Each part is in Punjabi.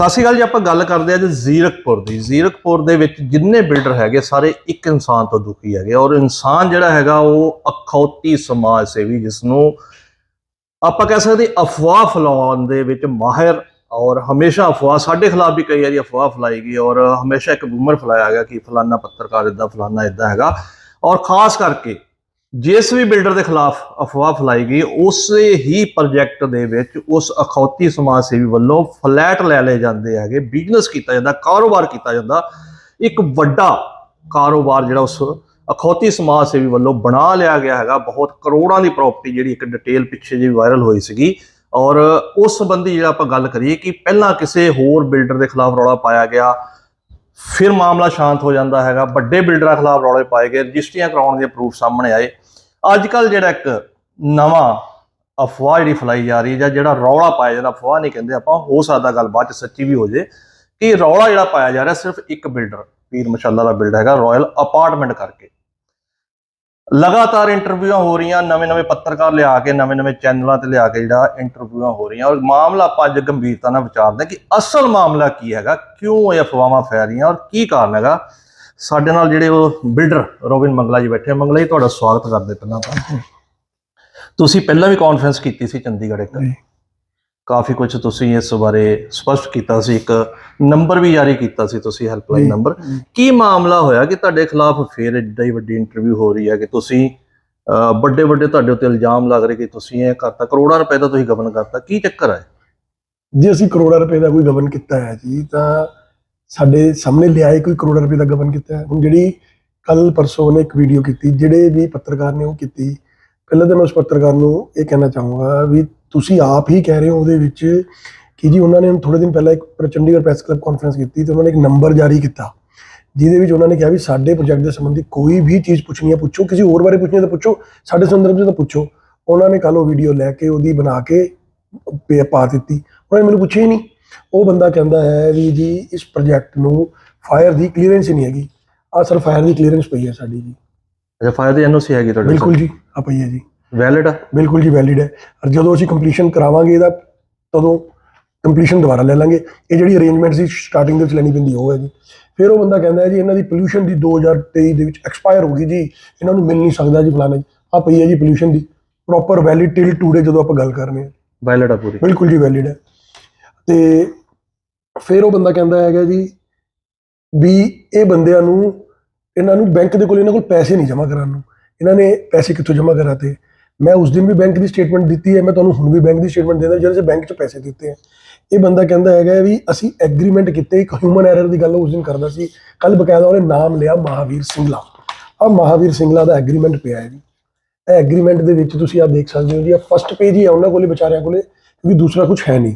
ਸਤਿ ਸ਼੍ਰੀ ਅਕਾਲ ਜੀ, ਆਪਾਂ ਗੱਲ ਕਰਦੇ ਆ ਜੀ ਜ਼ੀਰਕਪੁਰ ਦੀ। ਜ਼ੀਰਕਪੁਰ ਦੇ ਵਿੱਚ ਜਿੰਨੇ ਬਿਲਡਰ ਹੈਗੇ, ਸਾਰੇ ਇੱਕ ਇਨਸਾਨ ਤੋਂ ਦੁਖੀ ਹੈਗੇ। ਔਰ ਇਨਸਾਨ ਜਿਹੜਾ ਹੈਗਾ, ਉਹ ਅਖੌਤੀ ਸਮਾਜ ਸੇਵੀ, ਜਿਸ ਨੂੰ ਆਪਾਂ ਕਹਿ ਸਕਦੇ ਅਫਵਾਹ ਫੈਲਾਉਣ ਦੇ ਵਿੱਚ ਮਾਹਿਰ ਔਰ ਹਮੇਸ਼ਾ ਅਫਵਾਹ, ਸਾਡੇ ਖਿਲਾਫ ਵੀ ਕਈ ਵਾਰੀ ਅਫਵਾਹ ਫੈਲਾਈ ਗਈ ਔਰ ਹਮੇਸ਼ਾ ਇੱਕ ਬੂਮਰ ਫੈਲਾਇਆ ਗਿਆ ਕਿ ਫਲਾਨਾ ਪੱਤਰਕਾਰ ਇਦਾਂ ਫਲਾਨਾ ਇਦਾਂ ਹੈਗਾ। ਔਰ ਖਾਸ ਕਰਕੇ ਜਿਸ ਵੀ ਬਿਲਡਰ ਦੇ ਖਿਲਾਫ ਅਫਵਾਹ ਫੈਲਾਈ ਗਈ, ਉਸੇ ਹੀ ਪ੍ਰੋਜੈਕਟ ਦੇ ਵਿੱਚ ਉਸ ਅਖੌਤੀ ਸਮਾਜ ਸੇਵੀ ਵੱਲੋਂ ਫਲੈਟ ਲੈ ਲਏ ਜਾਂਦੇ ਹੈਗੇ ਬਿਜ਼ਨਸ ਕੀਤਾ ਜਾਂਦਾ, ਕਾਰੋਬਾਰ ਕੀਤਾ ਜਾਂਦਾ। ਇੱਕ ਵੱਡਾ ਕਾਰੋਬਾਰ ਜਿਹੜਾ ਉਸ ਅਖੌਤੀ ਸਮਾਜ ਸੇਵੀ ਵੱਲੋਂ ਬਣਾ ਲਿਆ ਗਿਆ ਹੈਗਾ। ਬਹੁਤ ਕਰੋੜਾਂ ਦੀ ਪ੍ਰਾਪਰਟੀ ਜਿਹੜੀ ਇੱਕ ਡਿਟੇਲ ਪਿੱਛੇ ਜਿਹੀ ਵਾਇਰਲ ਹੋਈ ਸੀਗੀ। ਔਰ ਉਸ ਸੰਬੰਧੀ ਜਿਹੜਾ ਆਪਾਂ ਗੱਲ ਕਰੀਏ ਕਿ ਪਹਿਲਾਂ ਕਿਸੇ ਹੋਰ ਬਿਲਡਰ ਦੇ ਖਿਲਾਫ ਰੌਲਾ ਪਾਇਆ ਗਿਆ ਫਿਰ ਮਾਮਲਾ ਸ਼ਾਂਤ ਹੋ ਜਾਂਦਾ ਹੈਗਾ। ਵੱਡੇ ਬਿਲਡਰਾਂ ਖਿਲਾਫ ਰੌਲੇ ਪਾਏ ਗਏ। ਰਜਿਸਟਰੀਆਂ ਕਰਾਉਣ ਦੇ ਪ੍ਰੂਫ ਸਾਹਮਣੇ ਆਏ। ਅੱਜ ਕੱਲ ਜਿਹੜਾ ਇੱਕ ਨਵਾਂ ਅਫਵਾਹ ਜਿਹੜੀ ਫੈਲਾਈ ਜਾ ਰਹੀ ਹੈ ਜਾਂ ਜਿਹੜਾ ਰੌਲਾ ਪਾਇਆ ਜਾਂਦਾ, ਅਫਵਾਹ ਨਹੀਂ ਕਹਿੰਦੇ ਆਪਾਂ, ਹੋ ਸਕਦਾ ਗੱਲ ਬਾਅਦ ਚ ਸੱਚੀ ਵੀ ਹੋ ਜੇ ਕਿ ਰੌਲਾ ਜਿਹੜਾ ਪਾਇਆ ਜਾ ਰਿਹਾ ਸਿਰਫ ਇੱਕ ਬਿਲਡਰ, ਪੀਰ ਮਸ਼ਾਲਾ ਦਾ ਬਿਲਡਰ ਹੈਗਾ ਰਾਇਲ ਅਪਾਰਟਮੈਂਟ ਕਰਕੇ। ਲਗਾਤਾਰ ਇੰਟਰਵਿਊਆਂ ਹੋ ਰਹੀਆਂ ਨਵੇਂ-ਨਵੇਂ ਪੱਤਰਕਾਰ ਲਿਆ ਕੇ ਨਵੇਂ-ਨਵੇਂ ਚੈਨਲਾਂ ਤੇ ਲਿਆ ਕੇ ਜਿਹੜਾ ਇੰਟਰਵਿਊਆਂ ਹੋ ਰਹੀਆਂ। ਔਰ ਮਾਮਲਾ ਆਪਾਂ ਅੱਜ ਗੰਭੀਰਤਾ ਨਾਲ ਵਿਚਾਰਦੇ ਹਾਂ ਕਿ ਅਸਲ ਮਾਮਲਾ ਕੀ ਹੈਗਾ, ਕਿਉਂ ਇਹ ਅਫਵਾਹਾਂ ਫੈਲ ਰਹੀਆਂ ਔਰ ਕੀ ਕਾਰਨ ਹੈਗਾ। ਸਾਡੇ ਨਾਲ ਜਿਹੜੇ ਉਹ ਬਿਲਡਰ ਰੋਬਿਨ ਮੰਗਲਾ ਜੀ ਬੈਠੇ ਮੰਗਲਾ ਜੀ, ਤੁਹਾਡਾ ਸਵਾਗਤ ਕਰਦੇ ਪਹਿਲਾਂ ਤਾਂ। ਤੁਸੀਂ ਪਹਿਲਾਂ ਵੀ ਕਾਨਫਰੰਸ ਕੀਤੀ ਸੀ ਚੰਡੀਗੜ੍ਹ ਇੱਕ। ਕਾਫੀ ਕੁਝ ਤੁਸੀਂ ਇਸ ਬਾਰੇ ਸਪਸ਼ਟ ਕੀਤਾ ਸੀ ਇੱਕ ਨੰਬਰ ਵੀ ਜਾਰੀ ਕੀਤਾ ਸੀ ਤੁਸੀਂ ਹੈਲਪਲਾਈਨ ਨੰਬਰ। ਕੀ ਮਾਮਲਾ ਹੋਇਆ ਕਿ ਤੁਹਾਡੇ ਖਿਲਾਫ ਫੇਰ ਏਡਾ ਹੀ ਵੱਡੀ ਇੰਟਰਵਿਊ ਹੋ ਰਹੀ ਹੈ ਕਿ ਤੁਸੀਂ ਵੱਡੇ ਵੱਡੇ ਤੁਹਾਡੇ ਉੱਤੇ ਇਲਜ਼ਾਮ ਲੱਗ ਰਹੇ ਕਿ ਤੁਸੀਂ ਇਹ ਕਰਤਾ ਕਰੋੜਾਂ ਰੁਪਏ ਦਾ ਤੁਸੀਂ ਗਬਨ ਕਰਤਾ ਕੀ ਚੱਕਰ ਹੈ? ਜੇ ਅਸੀਂ ਕਰੋੜਾਂ ਰੁਪਏ ਦਾ ਕੋਈ ਗਵਨ ਕੀਤਾ ਹੈ ਜੀ ਤਾਂ ਸਾਡੇ ਸਾਹਮਣੇ ਲਿਆਏ ਕੋਈ ਕਰੋੜਾਂ ਰੁਪਏ ਦਾ ਗਵਨ ਕੀਤਾ ਹੈ। ਹੁਣ ਜਿਹੜੀ ਕੱਲ ਪਰਸੋਂ ਨੇ ਇੱਕ ਵੀਡੀਓ ਕੀਤੀ ਜਿਹੜੇ ਵੀ ਪੱਤਰਕਾਰ ਨੇ ਉਹ ਕੀਤੀ ਪਹਿਲਾਂ ਤਾਂ ਮੈਂ ਉਸ ਪੱਤਰਕਾਰ ਨੂੰ ਇਹ ਕਹਿਣਾ ਚਾਹੂੰਗਾ ਵੀ ਤੁਸੀਂ ਆਪ ਹੀ ਕਹਿ ਰਹੇ ਹੋ ਉਹਦੇ ਵਿੱਚ ਕਿ ਜੀ ਉਹਨਾਂ ਨੇ ਥੋੜੇ ਦਿਨ ਪਹਿਲਾਂ ਇੱਕ ਚੰਡੀਗੜ੍ਹ ਪ੍ਰੈਸ ਕਲੱਬ ਕਾਨਫਰੰਸ ਕੀਤੀ ਤੇ ਉਹਨਾਂ ਨੇ ਇੱਕ ਨੰਬਰ ਜਾਰੀ ਕੀਤਾ ਜਿਹਦੇ ਵਿੱਚ ਉਹਨਾਂ ਨੇ ਕਿਹਾ ਵੀ ਸਾਡੇ ਪ੍ਰੋਜੈਕਟ ਦੇ ਸੰਬੰਧੀ ਕੋਈ ਵੀ ਚੀਜ਼ ਪੁੱਛਣੀ ਹੈ ਪੁੱਛੋ ਕਿਸੇ ਹੋਰ ਬਾਰੇ ਪੁੱਛਣੀ ਹੈ ਤਾਂ ਪੁੱਛੋ ਸਾਡੇ ਸੰਦਰਭ 'ਚ ਤਾਂ ਪੁੱਛੋ। ਉਹਨਾਂ ਨੇ ਕੱਲ ਉਹ ਵੀਡੀਓ ਲੈ ਕੇ ਉਹਦੀ ਬਣਾ ਕੇ ਪੇ- ਪਾ ਦਿੱਤੀ। ਉਹਨਾਂ ਨੇ ਮੈਨੂੰ ਪੁੱਛਿਆ ਹੀ ਨਹੀਂ। ਉਹ ਬੰਦਾ ਕਹਿੰਦਾ ਹੈ ਵੀ ਜੀ ਇਸ ਪ੍ਰੋਜੈਕਟ ਨੂੰ ਫਾਇਰ ਦੀ ਕਲੀਅਰੈਂਸ ਹੀ ਨਹੀਂ ਹੈਗੀ। ਆ ਸਰ ਫਾਇਰ ਦੀ ਕਲੀਅਰੈਂਸ ਪਈ ਹੈ ਸਾਡੀ ਜੀ। ਅੱਛਾ ਫਾਇਰ ਦੀ ਐਨਓਸੀ ਹੈਗੀ ਤੁਹਾਡੇ ਬਿਲਕੁਲ ਜੀ ਆ ਪਈ ਹੈ ਜੀ। ਵੈਲਿਡ ਆ? ਬਿਲਕੁਲ ਜੀ ਵੈਲਿਡ ਹੈ। ਔਰ ਜਦੋਂ ਅਸੀਂ ਕੰਪਲੀਸ਼ਨ ਕਰਾਵਾਂਗੇ ਇਹਦਾ ਤਦੋਂ ਕੰਪਲੀਸ਼ਨ ਦੁਬਾਰਾ ਲੈ ਲਾਂਗੇ। ਇਹ ਜਿਹੜੀ ਅਰੇਂਜਮੈਂਟ ਸੀ ਸਟਾਰਟਿੰਗ ਦੇ ਵਿੱਚ ਲੈਣੀ ਪੈਂਦੀ ਉਹ ਹੈ ਜੀ ਫਿਰ ਉਹ ਬੰਦਾ ਕਹਿੰਦਾ ਹੈ ਜੀ ਇਹਨਾਂ ਦੀ ਪੋਲੂਸ਼ਨ ਦੀ 2023 ਦੇ ਵਿੱਚ ਐਕਸਪਾਇਰ ਹੋ ਗਈ ਜੀ। ਇਹਨਾਂ ਨੂੰ ਮਿਲ ਨਹੀਂ ਸਕਦਾ ਜੀ ਫਲਾਣਾ। ਜੀ ਆ ਪਈ ਹੈ ਜੀ ਪੋਲੂਸ਼ਨ ਦੀ। ਪ੍ਰੋਪਰ ਵੈਲਿਡ ਟਿਲ ਟੂਡੇ ਜਦੋਂ ਆਪਾਂ ਗੱਲ ਕਰ ਰਹੇ ਹਾਂ। ਵੈਲਿਡ ਆ ਪੂਰੀ। ਬਿਲਕੁਲ ਜੀ ਵੈਲਿਡ ਹੈ। ਤੇ ਫਿਰ ਉਹ ਬੰਦਾ ਕਹਿੰਦਾ ਹੈਗਾ ਜੀ ਵੀ ਇਹ ਬੰਦਿਆਂ ਨੂੰ ਇਹਨਾਂ ਨੂੰ ਬੈਂਕ ਦੇ ਕੋਲ ਇਹਨਾਂ ਕੋਲ ਪੈਸੇ ਨਹੀਂ ਜਮ੍ਹਾਂ ਕਰਾਉਣ ਨੂੰ। ਇਹਨਾਂ ਨੇ ਪੈਸੇ ਕਿੱਥੋਂ ਜਮ੍ਹਾਂ ਕਰਾਤੇ? ਮੈਂ ਉਸ ਦਿਨ ਵੀ ਬੈਂਕ ਦੀ ਸਟੇਟਮੈਂਟ ਦਿੱਤੀ ਹੈ, ਮੈਂ ਤੁਹਾਨੂੰ ਹੁਣ ਵੀ ਬੈਂਕ ਦੀ ਸਟੇਟਮੈਂਟ ਦੇ ਦਿੰਦਾ ਜਿਹੜੇ ਬੈਂਕ 'ਚ ਪੈਸੇ ਦਿੱਤੇ ਹੈ। ਇਹ ਬੰਦਾ ਕਹਿੰਦਾ ਹੈਗਾ ਵੀ ਅਸੀਂ ਐਗਰੀਮੈਂਟ ਕੀਤੇ, ਇੱਕ ਹਿਊਮਨ ਐਰਰ ਦੀ ਗੱਲ ਉਸ ਦਿਨ ਕਰਦਾ ਸੀ। ਕੱਲ ਬਕਾਇਦਾ ਉਹਨੇ ਨਾਮ ਲਿਆ ਮਹਾਵੀਰ ਸਿੰਘਲਾ ਆ ਮਹਾਵੀਰ ਸਿੰਘਲਾ ਦਾ ਐਗਰੀਮੈਂਟ ਪਿਆ ਹੈ ਜੀ। ਇਹ ਐਗਰੀਮੈਂਟ ਦੇ ਵਿੱਚ ਤੁਸੀਂ ਆ ਦੇਖ ਸਕਦੇ ਹੋ ਜੀ ਆ ਫਸਟ ਪੇਜ ਹੀ ਹੈ ਉਹਨਾਂ ਕੋਲੇ, ਵਿਚਾਰਿਆਂ ਕੋਲੇ, ਕਿਉਂਕਿ ਦੂਸਰਾ ਕੁਝ ਹੈ ਨਹੀਂ।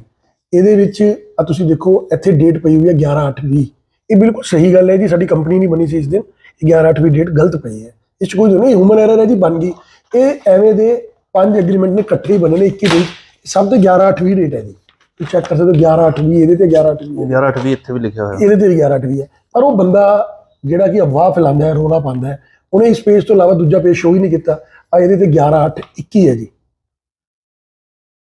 ਇਹਦੇ ਵਿੱਚ ਆ ਤੁਸੀਂ ਦੇਖੋ, ਇੱਥੇ ਡੇਟ ਪਈ ਹੋਈ ਹੈ 11/8/20 ਇਹ ਬਿਲਕੁਲ ਸਹੀ ਗੱਲ ਹੈ ਜੀ, ਸਾਡੀ ਕੰਪਨੀ ਨਹੀਂ ਬਣੀ ਸੀ ਇਸ ਦਿਨ। 11/8/20 ਡੇਟ ਗਲਤ ਪਈ ਹੈ। ਇਸ 'ਚ ਕੋਈ ਨਹੀਂ ਹਿਊਮਨ ਐਰਰ ਹੈ ਜੀ, ਬਣ ਗਈ। ਇਹ ਐਵੇਂ ਦੇ ਪੰਜ ਐਗਰੀਮੈਂਟ ਨੇ ਇਕੱਠੇ ਹੀ ਬਣੇ ਨੇ 21 ਦੇ ਸਭ ਤੋਂ 11/8/20 ਡੇਟ ਹੈ ਜੀ। ਤੁਸੀਂ ਚੈੱਕ ਕਰ ਸਕਦੇ ਹੋ 11/8/20 ਇਹਦੇ ਤੇ 11/8/20 11 8 ਵੀ ਇੱਥੇ ਵੀ ਲਿਖਿਆ ਹੋਇਆ। ਇਹਦੇ ਤੇ ਵੀ 11/8/20 ਹੈ। ਪਰ ਉਹ ਬੰਦਾ ਜਿਹੜਾ ਕਿ ਅਫਵਾਹ ਫੈਲਾਉਂਦਾ ਹੈ ਰੋਲਾ ਪਾਉਂਦਾ ਹੈ ਉਹਨੇ ਇਸ ਪੇਜ ਤੋਂ ਇਲਾਵਾ ਦੂਜਾ ਪੇਜ ਸ਼ੋ ਹੀ ਨਹੀਂ ਕੀਤਾ। ਆ ਇਹਦੇ ਤੇ 11/8/21 ਹੈ ਜੀ।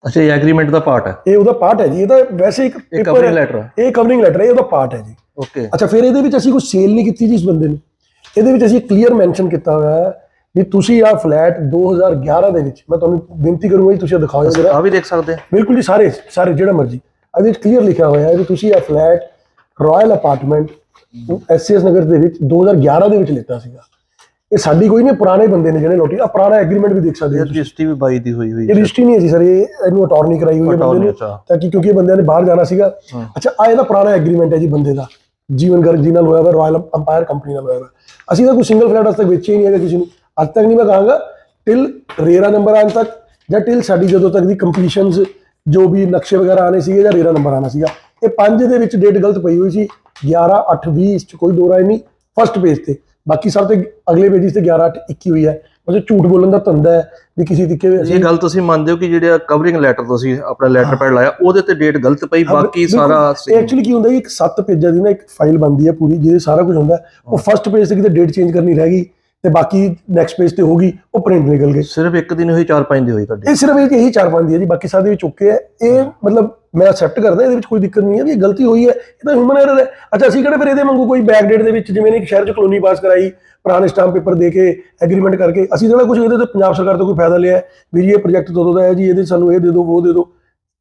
ਅੱਛਾ ਇਹ ਐਗਰੀਮੈਂਟ ਦਾ ਪਾਰਟ ਹੈ। ਇਹ ਉਹਦਾ ਪਾਰਟ ਹੈ ਜੀ। ਇਹ ਤਾਂ ਵੈਸੇ ਇੱਕ। ਲੈਟਰ ਹੈ। ਇਹ ਕਵਰਿੰਗ ਲੈਟਰ ਹੈ ਇਹ ਉਹਦਾ ਪਾਰਟ ਹੈ ਜੀ। ਓਕੇ ਅੱਛਾ ਫਿਰ ਇਹਦੇ ਵਿੱਚ ਅਸੀਂ ਕੋਈ ਸੇਲ ਨਹੀਂ ਕੀਤੀ ਜੀ ਇਸ ਬੰਦੇ ਨੇ। ਇਹਦੇ ਵਿੱਚ ਅਸੀਂ ਕਲੀਅਰ ਮੈਂਸ਼ਨ ਕੀਤਾ ਹੋਇਆ ਹੈ ਵੀ ਤੁਸੀਂ ਆ ਫਲੈਟ 2011 ਦੇ ਵਿੱਚ ਮੈਂ ਤੁਹਾਨੂੰ ਬੇਨਤੀ ਕਰੂੰਗਾ ਜੀ ਤੁਸੀਂ ਦਿਖਾਓ ਜਰਾ। ਆ ਵੀ ਦੇਖ ਸਕਦੇ ਹਾਂ ਬਿਲਕੁਲ ਜੀ ਸਾਰੇ ਸਾਰੇ ਜਿਹੜਾ ਮਰਜ਼ੀ। ਇਹਦੇ ਵਿੱਚ ਕਲੀਅਰ ਲਿਖਿਆ ਹੋਇਆ ਹੈ ਵੀ ਤੁਸੀਂ ਇਹ flat Royal apartment SS Nagar ਦੇ ਵਿੱਚ 2011 ਦੇ ਵਿੱਚ ਲਿੱਤਾ ਸੀਗਾ। ਇਹ ਸਾਡੀ ਕੋਈ ਨਹੀਂ ਪੁਰਾਣੇ ਬੰਦੇ ਨੇ ਜਿਹੜੇ ਲੋਟੀ ਆ ਪੁਰਾਣਾ ਐਗਰੀਮੈਂਟ ਵੀ ਦੇਖ ਸਕਦੇ ਹੋ ਰਜਿਸਟਰੀ ਵੀ 22 ਦੀ ਹੋਈ ਹੋਈ ਹੈ। ਰਜਿਸਟਰੀ ਨਹੀਂ ਹੈ ਜੀ ਸਰ ਇਹ ਇਹਨੂੰ ਅਟਾਰਨੀ ਕਰਾਈ ਹੋਈ ਹੈ ਬੰਦੇ ਨੇ। ਤਾਂ ਕਿ ਕਿਉਂਕਿ ਇਹ ਬੰਦਿਆਂ ਨੇ ਬਾਹਰ ਜਾਣਾ ਸੀਗਾ। ਅੱਛਾ ਆ ਇਹਦਾ ਪੁਰਾਣਾ ਐਗਰੀਮੈਂਟ ਹੈ ਜੀ ਬੰਦੇ ਦਾ ਜੀਵਨ ਗਰਗ ਜੀ ਨਾਲ ਹੋਇਆ ਹੋਇਆ ਰਾਇਲ ਅੰਪਾਇਰ ਕੰਪਨੀ ਨਾਲ ਹੋਇਆ ਹੋਇਆ। ਅਸੀਂ ਤਾਂ ਕੋਈ ਸਿੰਗਲ ਫਲੈਟ ਅੱਜ ਤੱਕ ਹੀ ਨਹੀਂ ਹੈਗਾ ਕਿਸੇ ਨੂੰ। ਅੱਜ ਤੱਕ ਨਹੀਂ ਮੈਂ ਕਹਾਂਗਾ ਟਿਲ ਰੇਰਾ ਨੰਬਰ ਆਉਣ ਤੱਕ ਜਾਂ ਟਿਲ ਸਾਡੀ ਜਦੋਂ ਤੱਕ ਦੀ ਕੰਪਲੀਸ਼ਨਸ ਜੋ ਵੀ ਨਕਸ਼ੇ ਵਗੈਰਾ ਆਣੇ ਸੀਗੇ ਜਾਂ ਰੇਰਾ ਨੰਬਰ ਆਣਾ ਸੀਗਾ ਇਹ ਪੰਜ ਦੇ ਵਿੱਚ ਡੇਟ ਗਲਤ ਪਈ ਹੋਈ ਸੀ 11 8 20 ਇਸ ਚ ਕੋਈ ਦੋ ਰਾਏ ਨਹੀਂ ਫਸਟ ਪੇਜ ਤੇ ਬਾਕੀ ਸਭ ਤੇ ਅਗਲੇ ਪੇਜ ਤੇ 11 8 21 ਹੋਈ ਹੈ ਉਹ 'ਚ ਝੂਠ ਬੋਲਣ ਦਾ ਧੰਦਾ ਹੈ ਵੀ ਕਿਸੇ ਤਰੀਕੇ ਇਹ ਗੱਲ ਤੁਸੀਂ ਮੰਨਦੇ ਹੋ ਕਿ ਜਿਹੜਾ ਕਵਰਿੰਗ ਲੈਟਰ ਤੁਸੀਂ ਆਪਣਾ ਲੈਟਰ ਪੈਡ ਲਾਇਆ ਉਹਦੇ ਤੇ ਡੇਟ ਗਲਤ ਪਈ ਬਾਕੀ ਸਾਰਾ। ਐਕਚੁਅਲੀ ਕੀ ਹੁੰਦਾ ਕਿ ਇੱਕ ਸੱਤ ਪੇਜਾਂ ਦੀ ਨਾ ਇੱਕ ਫਾਈਲ ਬਣਦੀ ਹੈ ਪੂਰੀ ਜਿਹਦੇ ਸਾਰਾ ਕੁਝ ਹੁੰਦਾ। ਉਹ ਫਸਟ ਪੇਜ ਤੇ ਕਿਤੇ ਡੇਟ ਚੇਂਜ ਕਰਨੀ ਰਹਿ ਗਈ ਤੇ ਬਾਕੀ ਨੈਕਸਟ ਪੇਜ ਤੇ ਹੋਗੀ ਉਹ ਪ੍ਰਿੰਟ ਨਿਕਲ ਗਏ। ਸਿਰਫ ਇੱਕ ਦਿਨ ਹੋਈ 4-5 ਦੀ ਹੋਈ ਤੁਹਾਡੀ? ਇਹ ਸਿਰਫ ਇੱਕ ਇਹੀ ਚਾਰ ਪੰਜ ਦੀ ਹੈ ਜੀ ਬਾਕੀ ਸਾਰੇ ਵਿੱਚ ਓਕੇ ਹੈ। ਇਹ ਮਤਲਬ ਮੈਂ ਅਕਸੈਪਟ ਕਰਦਾ ਇਹਦੇ ਵਿੱਚ ਕੋਈ ਦਿੱਕਤ ਨਹੀਂ ਹੈ ਵੀ ਇਹ ਗਲਤੀ ਹੋਈ ਹੈ ਇਹ ਤਾਂ ਹਿਊਮਨ ਐਰਰ ਹੈ। ਅੱਛਾ ਅਸੀਂ ਕਿਹੜੇ ਫਿਰ ਇਹਦੇ ਵਾਂਗੂ ਕੋਈ ਬੈਕ ਡੇਟ ਦੇ ਵਿੱਚ ਜਿਵੇਂ ਨੇ ਇੱਕ ਸ਼ਹਿਰ ਚ ਕਲੋਨੀ ਪਾਸ ਕਰਾਈ ਪੁਰਾਣੇ ਸਟਾਂਪ ਪੇਪਰ ਦੇ ਕੇ ਐਗਰੀਮੈਂਟ ਕਰਕੇ ਅਸੀਂ ਜਿਹੜਾ ਕੁਝ ਇਹਦੇ ਤੇ ਪੰਜਾਬ ਸਰਕਾਰ ਤੋਂ ਕੋਈ ਫਾਇਦਾ ਲਿਆ ਵੀ ਜੀ ਇਹ ਪ੍ਰੋਜੈਕਟ ਤੋਂ ਦਾ ਹੈ ਜੀ ਇਹਦੇ ਸਾਨੂੰ ਇਹ ਦੇ ਦਿਓ ਉਹ ਦੇ ਦਿਓ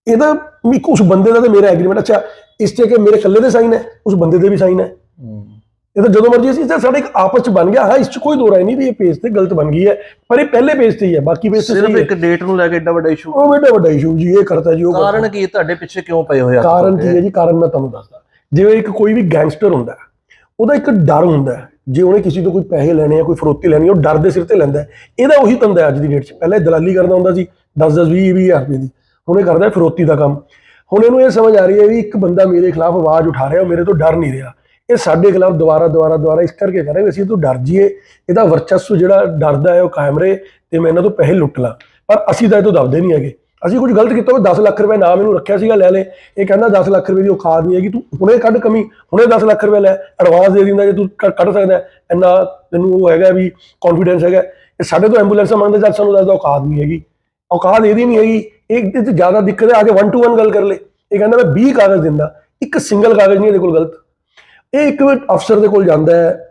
ਇਹਦਾ ਵੀ ਉਸ ਬੰਦੇ ਦਾ ਤੇ ਮੇਰਾ ਐਗਰੀਮੈਂਟ ਅੱਛਾ ਇਸ ਤੇ ਕਿ ਮੇਰੇ ਇਕੱਲੇ ਦੇ ਸਾਈਨ ਹੈ ਉਸ ਬੰਦੇ ਦੇ ਵੀ ਸਾਈਨ ਹੈ। ਇਹ ਤਾਂ ਜਦੋਂ ਮਰਜ਼ੀ ਅਸੀਂ ਤਾਂ ਸਾਡੇ ਇੱਕ ਆਪਸ ਚ ਬਣ ਗਿਆ ਹਾਂ ਇਸ ਚ ਕੋਈ ਦੋ ਰਾਏ ਨਹੀਂ ਵੀ ਇਹ ਪੇਜ ਤੇ ਗਲਤ ਬਣ ਗਈ ਹੈ ਪਰ ਇਹ ਪਹਿਲੇ ਪੇਜ ਤੇ ਹੀ ਹੈ ਬਾਕੀ ਪੇਜ ਤੇ ਸਿਰਫ ਇੱਕ ਡੇਟ ਨੂੰ ਲੈ ਕੇ ਏਡਾ ਵੱਡਾ ਇਸ਼ੂ ਉਹ ਵੱਡਾ ਵੱਡਾ ਇਸ਼ੂ ਜੀ ਇਹ ਕਰਤਾ ਜੀ ਉਹ। ਕਾਰਨ ਕੀ ਤੁਹਾਡੇ ਪਿੱਛੇ ਕਿਉਂ ਪਏ ਹੋਏ ਆ ਕਾਰਨ ਕੀ ਹੈ ਜੀ? ਕਾਰਨ ਮੈਂ ਤੁਹਾਨੂੰ ਦੱਸਦਾ। ਜਿਵੇਂ ਇੱਕ ਕੋਈ ਵੀ ਗੈਂਗਸਟਰ ਹੁੰਦਾ ਉਹਦਾ ਇੱਕ ਡਰ ਹੁੰਦਾ ਜੇ ਉਹਨੇ ਕਿਸੇ ਤੋਂ ਕੋਈ ਪੈਸੇ ਲੈਣੇ ਆ ਕੋਈ ਫਰੋਤੀ ਲੈਣੀ ਉਹ ਡਰ ਦੇ ਸਿਰ ਤੇ ਲੈਂਦਾ। ਇਹਦਾ ਉਹੀ ਧੰਦਾ ਅੱਜ ਦੀ ਡੇਟ 'ਚ। ਪਹਿਲਾਂ ਦਲਾਲੀ ਕਰਦਾ ਹੁੰਦਾ ਸੀ 10 10 20 20 ਹਜ਼ਾਰ ਰੁਪਏ ਦੀ। ਹੁਣ ਇਹ ਕਰਦਾ ਫਰੋਤੀ ਦਾ ਕੰਮ। ਹੁਣ ਇਹਨੂੰ ਇਹ ਸਮਝ ਆ ਰਹੀ ਹੈ ਵੀ ਇੱਕ ਬੰਦਾ ਮੇਰੇ ਖਿਲਾਫ ਆਵਾਜ਼ ਉਠਾ ਰਿਹਾ ਉਹ ਮੇਰੇ ਤੋਂ ਡਰ ਨਹੀਂ ਰਿਹਾ। ਇਹ ਸਾਡੇ ਖਿਲਾਫ ਦੁਬਾਰਾ ਦੁਬਾਰਾ ਦੁਬਾਰਾ ਇਸ ਕਰਕੇ ਕਰ ਰਹੇ ਵੀ ਅਸੀਂ ਇਹ ਤੋਂ ਡਰ ਜੀਏ ਇਹਦਾ ਵਰਚਸਵ ਜਿਹੜਾ ਡਰਦਾ ਹੈ ਉਹ ਕਾਇਮ ਰਹੇ ਤੇ ਮੈਂ ਇਹਨਾਂ ਤੋਂ ਪੈਸੇ ਲੁੱਟ ਲਾਂ। ਪਰ ਅਸੀਂ ਤਾਂ ਇਹ ਤੋਂ ਦਬਦੇ ਨਹੀਂ ਹੈਗੇ। ਅਸੀਂ ਕੁਝ ਗਲਤ ਕੀਤਾ ਹੋਵੇ 10 ਲੱਖ ਰੁਪਏ ਨਾਮ ਇਹਨੂੰ ਰੱਖਿਆ ਸੀਗਾ, ਲੈ ਲੈ। ਇਹ ਕਹਿੰਦਾ 10 ਲੱਖ ਰੁਪਏ ਦੀ ਔਕਾਤ ਨਹੀਂ ਹੈਗੀ, ਤੂੰ ਹੁਣੇ ਕੱਢ ਕਮੀ, ਹੁਣੇ 10 ਲੱਖ ਰੁਪਏ ਲੈ। ਐਡਵਾਂਸ ਦੇ ਦਿੰਦਾ ਜੇ ਤੂੰ ਕੱਢ ਸਕਦਾ ਇੰਨਾ ਤੈਨੂੰ ਉਹ ਹੈਗਾ ਵੀ ਕੌਨਫੀਡੈਂਸ ਹੈਗਾ। ਇਹ ਸਾਡੇ ਤੋਂ ਐਂਬੂਲੈਂਸ ਮੰਗਦੇ ਜਦ ਸਾਨੂੰ ਦੱਸਦਾ ਔਕਾਤ ਨਹੀਂ ਹੈਗੀ। ਔਕਾਤ ਇਹਦੀ ਨਹੀਂ ਹੈਗੀ। ਇਹ 'ਚ ਜ਼ਿਆਦਾ ਦਿੱਕਤ ਹੈ, ਆ ਕੇ 1 ਟੂ 1 ਗੱਲ ਕਰ ਲੈ। ਇਹ ਕਹਿੰਦਾ ਮੈਂ 20 ਕਾਗਜ਼ ਦਿੰਦਾ। ਇੱਕ ਸਿੰਗਲ ਕਾਗਜ਼ ਨਹੀਂ ਇਹਦੇ ਕੋਲ ਗਲਤ। ਇਹ ਇੱਕ ਅਫਸਰ ਦੇ ਕੋਲ ਜਾਂਦਾ ਹੈ,